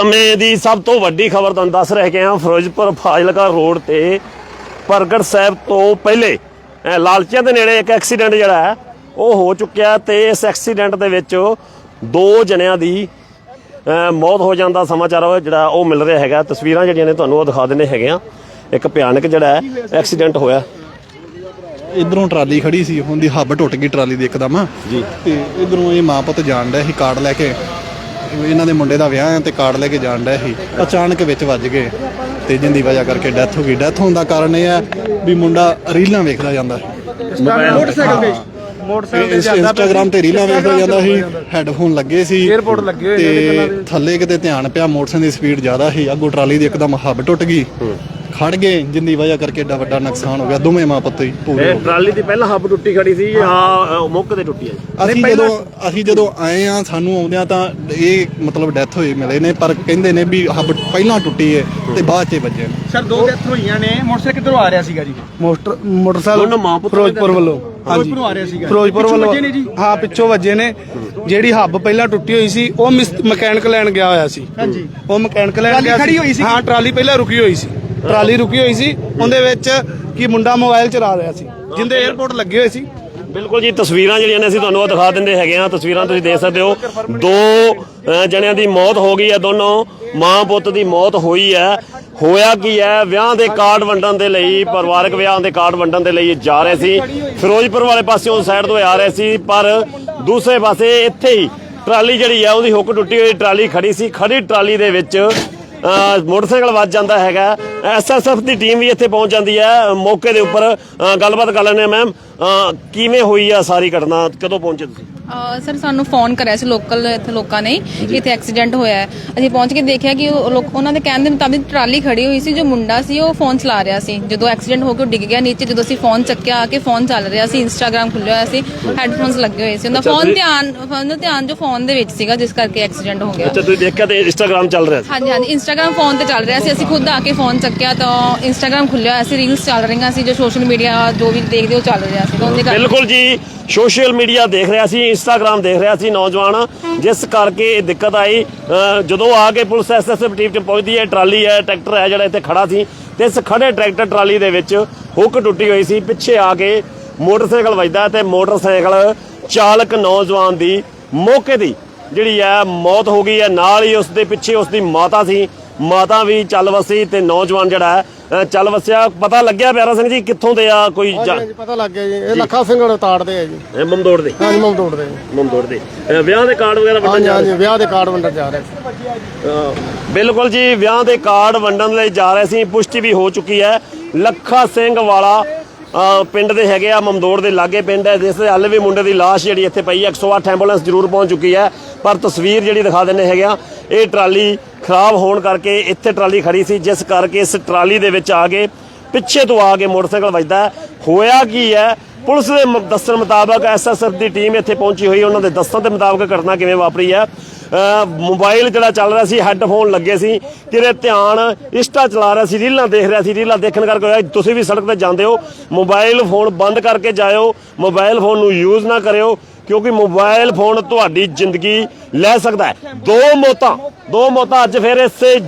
ਸਮੇਂ ਦੀ ਸਭ ਤੋਂ ਵੱਡੀ ਖਬਰ ਤੁਹਾਨੂੰ ਦੱਸ ਰਹੇ ਕਿ ਹਾਂ ਫਿਰੋਜ਼ਪੁਰ ਫਾਜ਼ਿਲਕਾ ਰੋਡ ਤੇ ਪ੍ਰਗਟ ਸਾਹਿਬ ਤੋਂ ਪਹਿਲੇ ਲਾਲਚੀਆਂ ਦੇ ਨੇੜੇ ਇੱਕ ਐਕਸੀਡੈਂਟ ਜਿਹੜਾ ਹੈ ਉਹ ਹੋ ਚੁੱਕਿਆ ਤੇ ਇਸ ਐਕਸੀਡੈਂਟ ਦੇ ਵਿੱਚ ਦੋ ਜਣਿਆਂ ਦੀ ਮੌਤ ਹੋ ਜਾਂਦਾ ਸਮਾਚਾਰ ਉਹ ਜਿਹੜਾ ਉਹ ਮਿਲ ਰਿਹਾ ਹੈਗਾ। ਤਸਵੀਰਾਂ ਜਿਹੜੀਆਂ ਨੇ ਤੁਹਾਨੂੰ ਉਹ ਦਿਖਾ ਦਿੰਦੇ ਹੈਗੇ ਆ ਇੱਕ ਭਿਆਨਕ ਜਿਹੜਾ ਹੈ ਐਕਸੀਡੈਂਟ ਹੋਇਆ। ਇਧਰੋਂ ਟਰਾਲੀ ਖੜੀ ਸੀ ਹੁੰਦੀ ਹੱਬ ਟੁੱਟ ਗਈ ਟਰਾਲੀ ਦੀ ਇੱਕਦਮ। ਜੀ। ਤੇ ਇਧਰੋਂ ਇਹ ਮਾਂ ਪੁੱਤ ਜਾਣ ਡਿਆ ਸੀ ਕਾਰਡ ਲੈ ਕੇ। ਇਹਨਾਂ ਦੇ ਮੁੰਡੇ ਦਾ ਵਿਆਹ ਹੈ ਤੇ ਕਾਰਡ ਲੈ ਕੇ ਜਾਣ ਡਿਆ ਸੀ। ਅਚਾਨਕ ਵਿੱਚ ਵੱਜ ਗਏ ਤੇ ਜਿੰਦੀ ਵਜ੍ਹਾ ਕਰਕੇ ਡੈਥ ਹੋ ਗਈ। ਡੈਥ ਹੋਣ ਦਾ ਕਾਰਨ ਇਹ ਹੈ ਵੀ ਮੁੰਡਾ ਰੀਲਾਂ ਵੇਖਦਾ ਜਾਂਦਾ ਮੋਟਰਸਾਈਕਲ ਤੇ ਮੋਟਰਸਾਈਕਲ ਤੇ ਇਸ ਇੰਸਟਾਗ੍ਰਾਮ ਤੇ ਰੀਲਾਂ ਵੇਖਦਾ ਜਾਂਦਾ ਸੀ। ਹੈੱਡਫੋਨ ਲੱਗੇ ਸੀ। 에어ਪੋਰਟ ਲੱਗੇ ਹੋਏ ਤੇ ਥੱਲੇ ਕਿਤੇ ਧਿਆਨ ਪਿਆ ਮੋਟਰਸਾਈਕਲ ਦੀ ਸਪੀਡ ਜ਼ਿਆਦਾ ਸੀ। ਅੱਗੋਂ ਟਰਾਲੀ ਦੀ ਇੱਕਦਮ ਹੱਬ ਟੁੱਟ ਗਈ। ਖੜ ਗਏ ਜਿੰਦੀ ਵਜ੍ਹਾ ਕਰਕੇ ਏਡਾ ਵੱਡਾ ਨੁਕਸਾਨ ਹੋ ਗਿਆ ਦੋਵੇਂ ਮਾਂ ਪੁੱਤ ਹੀ ਪੂਰੇ ਇਹ ਟਰਾਲੀ ਦੀ ਪਹਿਲਾਂ ਹੱਬ ਟੁੱਟੀ ਖੜੀ ਸੀ ਆ ਮੁੱਕ ਤੇ ਟੁੱਟੀ ਹੈ ਜੀ। ਅਸੀਂ ਜਦੋਂ ਅਸੀਂ ਜਦੋਂ ਆਏ ਆ ਸਾਨੂੰ ਆਉਂਦਿਆਂ ਤਾਂ ਇਹ ਮਤਲਬ ਡੈਥ ਹੋਈ ਮਿਲੇ ਨੇ ਪਰ ਕਹਿੰਦੇ ਨੇ ਵੀ ਹੱਬ ਪਹਿਲਾਂ ਟੁੱਟੀ ਹੈ ਤੇ ਬਾਅਦ ਚ ਵੱਜੇ ਨੇ। ਸਰ ਦੋ ਡੈਥ ਹੋਈਆਂ ਨੇ ਮੋਟਰਸਾਈਕਲ ਕਿੱਧਰੋਂ ਆ ਰਿਹਾ ਸੀਗਾ ਜੀ? ਮੋਟਰ ਮੋਟਰਸਾਈਕਲ ਦੋਨੋਂ ਮਾਂ ਪੁੱਤ ਫਿਰੋਜ਼ਪੁਰ ਵੱਲੋਂ। ਹਾਂਜੀ। ਫਿਰੋਜ਼ਪੁਰੋਂ ਆ ਰਿਹਾ ਸੀਗਾ। ਫਿਰੋਜ਼ਪੁਰ ਪਿੱਛੋਂ ਵੱਲੋਂ। ਵੱਜੇ ਨੇ ਜੀ? ਹਾਂ ਪਿੱਛੋਂ ਵੱਜੇ ਨੇ। ਜਿਹੜੀ ਹੱਬ ਪਹਿਲਾਂ ਟੁੱਟੀ ਹੋਈ ਸੀ ਉਹ ਮਕੈਨਿਕ ਲੈਣ ਗਿਆ ਹੋਇਆ ਸੀ। ਹਾਂਜੀ। ਉਹ ਮਕੈਨਿਕ ਲੈਣ ਟਰਾਲੀ ਗਿਆ ਖੜੀ ਹੋਈ ਸੀ? ਹਾਂ ਟਰਾਲੀ ਪਹਿਲਾਂ ਰੁਕੀ ਹੋਈ ਸੀ। ਟਰਾਲੀ ਰੁਕੀ ਹੋਈ ਸੀ, ਉਹਦੇ ਵਿੱਚ ਕੀ ਮੁੰਡਾ ਮੋਬਾਈਲ ਚਲਾ ਰਿਹਾ ਸੀ, ਜਿੰਦੇ 에어ਪੋਰਟ ਲੱਗੇ ਹੋਏ ਸੀ। ਬਿਲਕੁਲ ਜੀ, ਤਸਵੀਰਾਂ ਜਿਹੜੀਆਂ ਨੇ ਅਸੀਂ ਤੁਹਾਨੂੰ ਉਹ ਦਿਖਾ ਦਿੰਦੇ ਹੈਗੇ ਆ ਤਸਵੀਰਾਂ ਤੁਸੀਂ ਦੇਖ ਸਕਦੇ ਹੋ। ਦੋ ਜਣਿਆਂ ਦੀ ਮੌਤ ਹੋ ਗਈ ਹੈ ਦੋਨੋਂ, ਮਾਂ ਪੁੱਤ ਦੀ ਮੌਤ ਹੋਈ ਹੈ। ਹੋਇਆ ਕੀ ਹੈ? ਵਿਆਹ ਦੇ ਕਾਰਡ ਵੰਡਣ ਦੇ ਲਈ, ਪਰਿਵਾਰਕ ਵਿਆਹ ਦੇ ਕਾਰਡ ਵੰਡਣ ਦੇ ਲਈ ਜਾ ਰਹੇ ਸੀ। ਫਿਰੋਜ਼ਪੁਰ ਵਾਲੇ ਪਾਸਿਓਂ ਸਾਈਡ ਤੋਂ ਆ ਰਹੇ ਸੀ, ਪਰ ਦੂਸਰੇ ਪਾਸੇ ਇੱਥੇ ਹੀ ਟਰਾਲੀ ਜਿਹੜੀ ਹੈ, ਉਹਦੀ ਹੁੱਕ ਟੁੱਟੀ ਹੋਈ, ਟਰਾਲੀ ਖੜੀ ਸੀ। ਖੜੀ ਟਰਾਲੀ ਦੇ ਵਿੱਚ ਮੋਟਰਸਾਈਕਲ ਵੱਜ ਜਾਂਦਾ ਹੈਗਾ। ਐਸਐਸਐਫ ਦੀ ਟੀਮ ਵੀ ਇੱਥੇ ਪਹੁੰਚ ਜਾਂਦੀ ਹੈ। ਮੌਕੇ ਦੇ ਉੱਪਰ ਗੱਲਬਾਤ ਕਰ ਲੈਂਦੇ ਮੈਮ ਕਿਵੇਂ ਹੋਈ ਆ ਸਾਰੀ ਘਟਨਾ? ਕਦੋਂ ਪਹੁੰਚੇ ਤੁਸੀਂ? ਸਰ ਸਾਨੂੰ ਫੋਨ ਕਰਿਆ ਸੀ ਲੋਕਲ ਇੱਥੇ ਲੋਕਾਂ ਨੇ ਕਿ ਇੱਥੇ ਐਕਸੀਡੈਂਟ ਹੋਇਆ ਹੈ। ਅਸੀਂ ਪਹੁੰਚ ਕੇ ਦੇਖਿਆ ਕਿ ਉਹ ਲੋਕ ਉਹਨਾਂ ਦੇ ਕਹਿਣ ਦੇ ਮੁਤਾਬਿਕ ਟਰਾਲੀ ਖੜੀ ਹੋਈ ਸੀ ਜੋ ਮੁੰਡਾ ਸੀ ਉਹ ਫੋਨ ਚਲਾ ਰਿਹਾ ਸੀ। ਜਦੋਂ ਐਕਸੀਡੈਂਟ ਹੋ ਕੇ ਉਹ ਡਿੱਗ ਗਿਆ ਨੀਚੇ ਜਦੋਂ ਅਸੀਂ ਫੋਨ ਚੱਕਿਆ ਆ ਕੇ ਫੋਨ ਚੱਲ ਰਿਹਾ ਸੀ ਇੰਸਟਾਗ੍ਰam ਖੁੱਲਿਆ ਹੋਇਆ ਸੀ ਹੈੱਡਫੋਨਸ ਲੱਗੇ ਹੋਏ ਸੀ। ਉਹਦਾ ਫੋਨ ਧਿਆਨ ਫੋਨ ਦਾ ਧਿਆਨ ਜੋ ਫੋਨ ਦੇ ਵਿੱਚ ਸੀਗਾ ਜਿਸ ਕਰਕੇ ਐਕਸੀਡੈਂਟ ਹੋ ਗਿਆ। ਅੱਛਾ ਤੁਸੀਂ ਦੇਖਿਆ ਤੇ ਇੰਸਟਾਗ੍ਰam ਚੱਲ ਰਿਹਾ ਸੀ? ਹਾਂਜੀ ਹਾਂਜੀ ਇੰਸਟਾਗ੍ਰam ਫੋਨ ਤੇ ਚੱਲ ਰਿਹਾ ਸੀ। ਅਸੀਂ ਖੁਦ ਆ ਕੇ ਫੋਨ ਚੱਕਿਆ ਤਾਂ ਇੰਸਟਾਗ੍ਰam ਖੁੱਲਿਆ ਹੋਇਆ ਸੀ ਰੀਲਸ ਚੱਲ ਰਹੀਆਂ ਸੀ ਜੋ ਸੋਸ਼ਲ ਮੀਡੀਆ ਜੋ ਵੀ ਦੇਖਦੇ ਉਹ ਚੱਲ ਰਿਹਾ ਸੀ। ਉਹਦੇ ਕਰਕੇ ਬਿਲਕੁਲ ਜੀ। ਸੋਸ਼ਲ ਮੀਡੀਆ ਦੇਖ ਰਿਹਾ ਸੀ ਇੰਸਟਾਗ੍ਰam ਦੇਖ ਰਿਹਾ ਸੀ ਨੌਜਵਾਨ, ਜਿਸ ਕਰਕੇ ਇਹ ਦਿੱਕਤ ਆਈ। ਜਦੋਂ ਆ ਕੇ ਪੁਲਿਸ ਐਸਐਸਐਫ ਟੀਮ ਚ ਪਹੁੰਚਦੀ ਹੈ, ਟਰਾਲੀ ਹੈ, ਟਰੈਕਟਰ ਹੈ ਜਿਹੜਾ ਇੱਥੇ ਖੜਾ ਸੀ, ਤੇ ਇਸ ਖੜੇ ਟਰੈਕਟਰ ਟਰਾਲੀ ਦੇ ਵਿੱਚ ਹੁੱਕ ਟੁੱਟੀ ਹੋਈ ਸੀ। ਪਿੱਛੇ ਆ ਕੇ ਮੋਟਰਸਾਈਕਲ ਵੱਜਦਾ ਤੇ ਮੋਟਰਸਾਈਕਲ ਚਾਲਕ ਨੌਜਵਾਨ ਦੀ ਮੌਕੇ ਦੀ ਜਿਹੜੀ ਹੈ ਮੌਤ ਹੋ ਗਈ ਹੈ। ਨਾਲ ਹੀ ਉਸ ਦੇ ਪਿੱਛੇ ਉਸ ਦੀ ਮਾਤਾ ਸੀ। ਮਾਤਾ ਵੀ ਚੱਲ ਵਸੀ ਤੇ ਨੌਜਵਾਨ ਜਿਹੜਾ ਹੈ ਚੱਲ ਵਸਿਆ। ਪਤਾ ਲੱਗਿਆ ਪਿਆਰਾ ਸਿੰਘ ਜੀ ਕਿੱਥੋਂ ਦੇ ਆ? ਕੋਈ ਜਾ- ਹਾਂਜੀ ਪਤਾ ਲੱਗ ਗਿਆ ਜੀ। ਇਹ ਲੱਖਾ ਸਿੰਘ ਤਾੜਦੇ ਆ ਜੀ। ਇਹ ਮਮਦੋੜ ਦੇ? ਹਾਂਜੀ ਮਮਦੋੜ ਦੇ ਮਮਦੋੜ ਦੇ। ਅਹ ਵਿਆਹ ਦੇ ਕਾਰਡ ਵਗੈਰਾ ਵੰਡਣ ਹਾਂਜੀ ਜਾ ਹਾਂਜੀ ਰਹੇ ਵਿਆਹ ਦੇ ਕਾਰਡ ਵੰਡਣ ਜਾ ਰਹੇ ਸੀ। ਅਹ ਬਿਲਕੁਲ ਜੀ ਵਿਆਹ ਦੇ ਕਾਰਡ ਵੰਡਣ ਲਈ ਜਾ ਰਹੇ ਸੀ। ਪੁਸ਼ਟੀ ਵੀ ਹੋ ਚੁੱਕੀ ਹੈ। ਲੱਖਾ ਸਿੰਘ ਵਾਲਾ ਪਿੰਡ ਦੇ ਹੈਗੇ ਆ ਮਮਦੋੜ ਦੇ ਲਾਗੇ ਪਿੰਡ ਹੈ। ਜਿਸ ਦੇ ਹੱਲ ਵੀ ਮੁੰਡੇ ਦੀ ਲਾਸ਼ ਜਿਹੜੀ ਇੱਥੇ ਪਈ ਹੈ। 108 ਐਂਬੂਲੈਂਸ ਜ਼ਰੂਰ ਪਹੁੰਚ ਚੁੱਕੀ ਹੈ। ਪਰ ਤਸਵੀਰ ਜਿਹੜੀ ਦਿਖਾ ਦਿੰਨੇ ਹੈਗੇ ਆ, ਇਹ ਟਰਾਲੀ ਖਰਾਬ ਹੋਣ ਕਰਕੇ ਇੱਥੇ ਟਰਾਲੀ ਖੜੀ ਸੀ, ਜਿਸ ਕਰਕੇ ਇਸ ਟਰਾਲੀ ਦੇ ਵਿੱਚ ਆ ਕੇ ਪਿੱਛੇ ਤੋਂ ਆ ਕੇ ਮੋਟਰਸਾਈਕਲ ਵੱਜਦਾ ਹੋਇਆ ਕੀ ਹੈ? ਪੁਲਿਸ ਦੇ ਦੱਸਣ ਮੁਤਾਬਕ ਐਸਐਸਐਫ ਦੀ ਟੀਮ ਇੱਥੇ ਪਹੁੰਚੀ ਹੋਈ, ਉਹਨਾਂ ਦੇ ਦੱਸਣ ਦੇ ਮੁਤਾਬਕ ਘਟਨਾ ਕਿਵੇਂ ਵਾਪਰੀ ਹੈ। ਅਹ ਮੋਬਾਈਲ ਜਿਹੜਾ ਚੱਲ ਰਿਹਾ ਸੀ, ਹੈੱਡਫੋਨ ਲੱਗੇ ਸੀ, ਕਿਤੇ ਧਿਆਨ ਇੰਸਟਾ ਚਲਾ ਰਿਹਾ ਸੀ, ਰੀਲਾਂ ਦੇਖ ਰਿਹਾ ਸੀ, ਰੀਲਾਂ ਦੇਖਣ ਕਰਕੇ ਹੋਇਆ, ਤੁਸੀਂ ਵੀ ਸੜਕ ਤੇ ਜਾਂਦੇ ਹੋ, ਮੋਬਾਈਲ ਫੋਨ ਬੰਦ ਕਰਕੇ ਜਾਇਓ, ਮੋਬਾਈਲ ਫੋਨ ਨੂੰ ਯੂਜ਼ ਨਾ ਕਰਿਓ ਕਿਉਂਕਿ ਮੋਬਾਈਲ ਫੋਨ ਤੁਹਾਡੀ ਜ਼ਿੰਦਗੀ ਲੈ ਸਕਦਾ ਹੈ। ਦੋ ਮੌਤਾਂ ਦੋ ਮੌਤਾਂ ਅੱਜ ਫਿਰ ਇਸੇ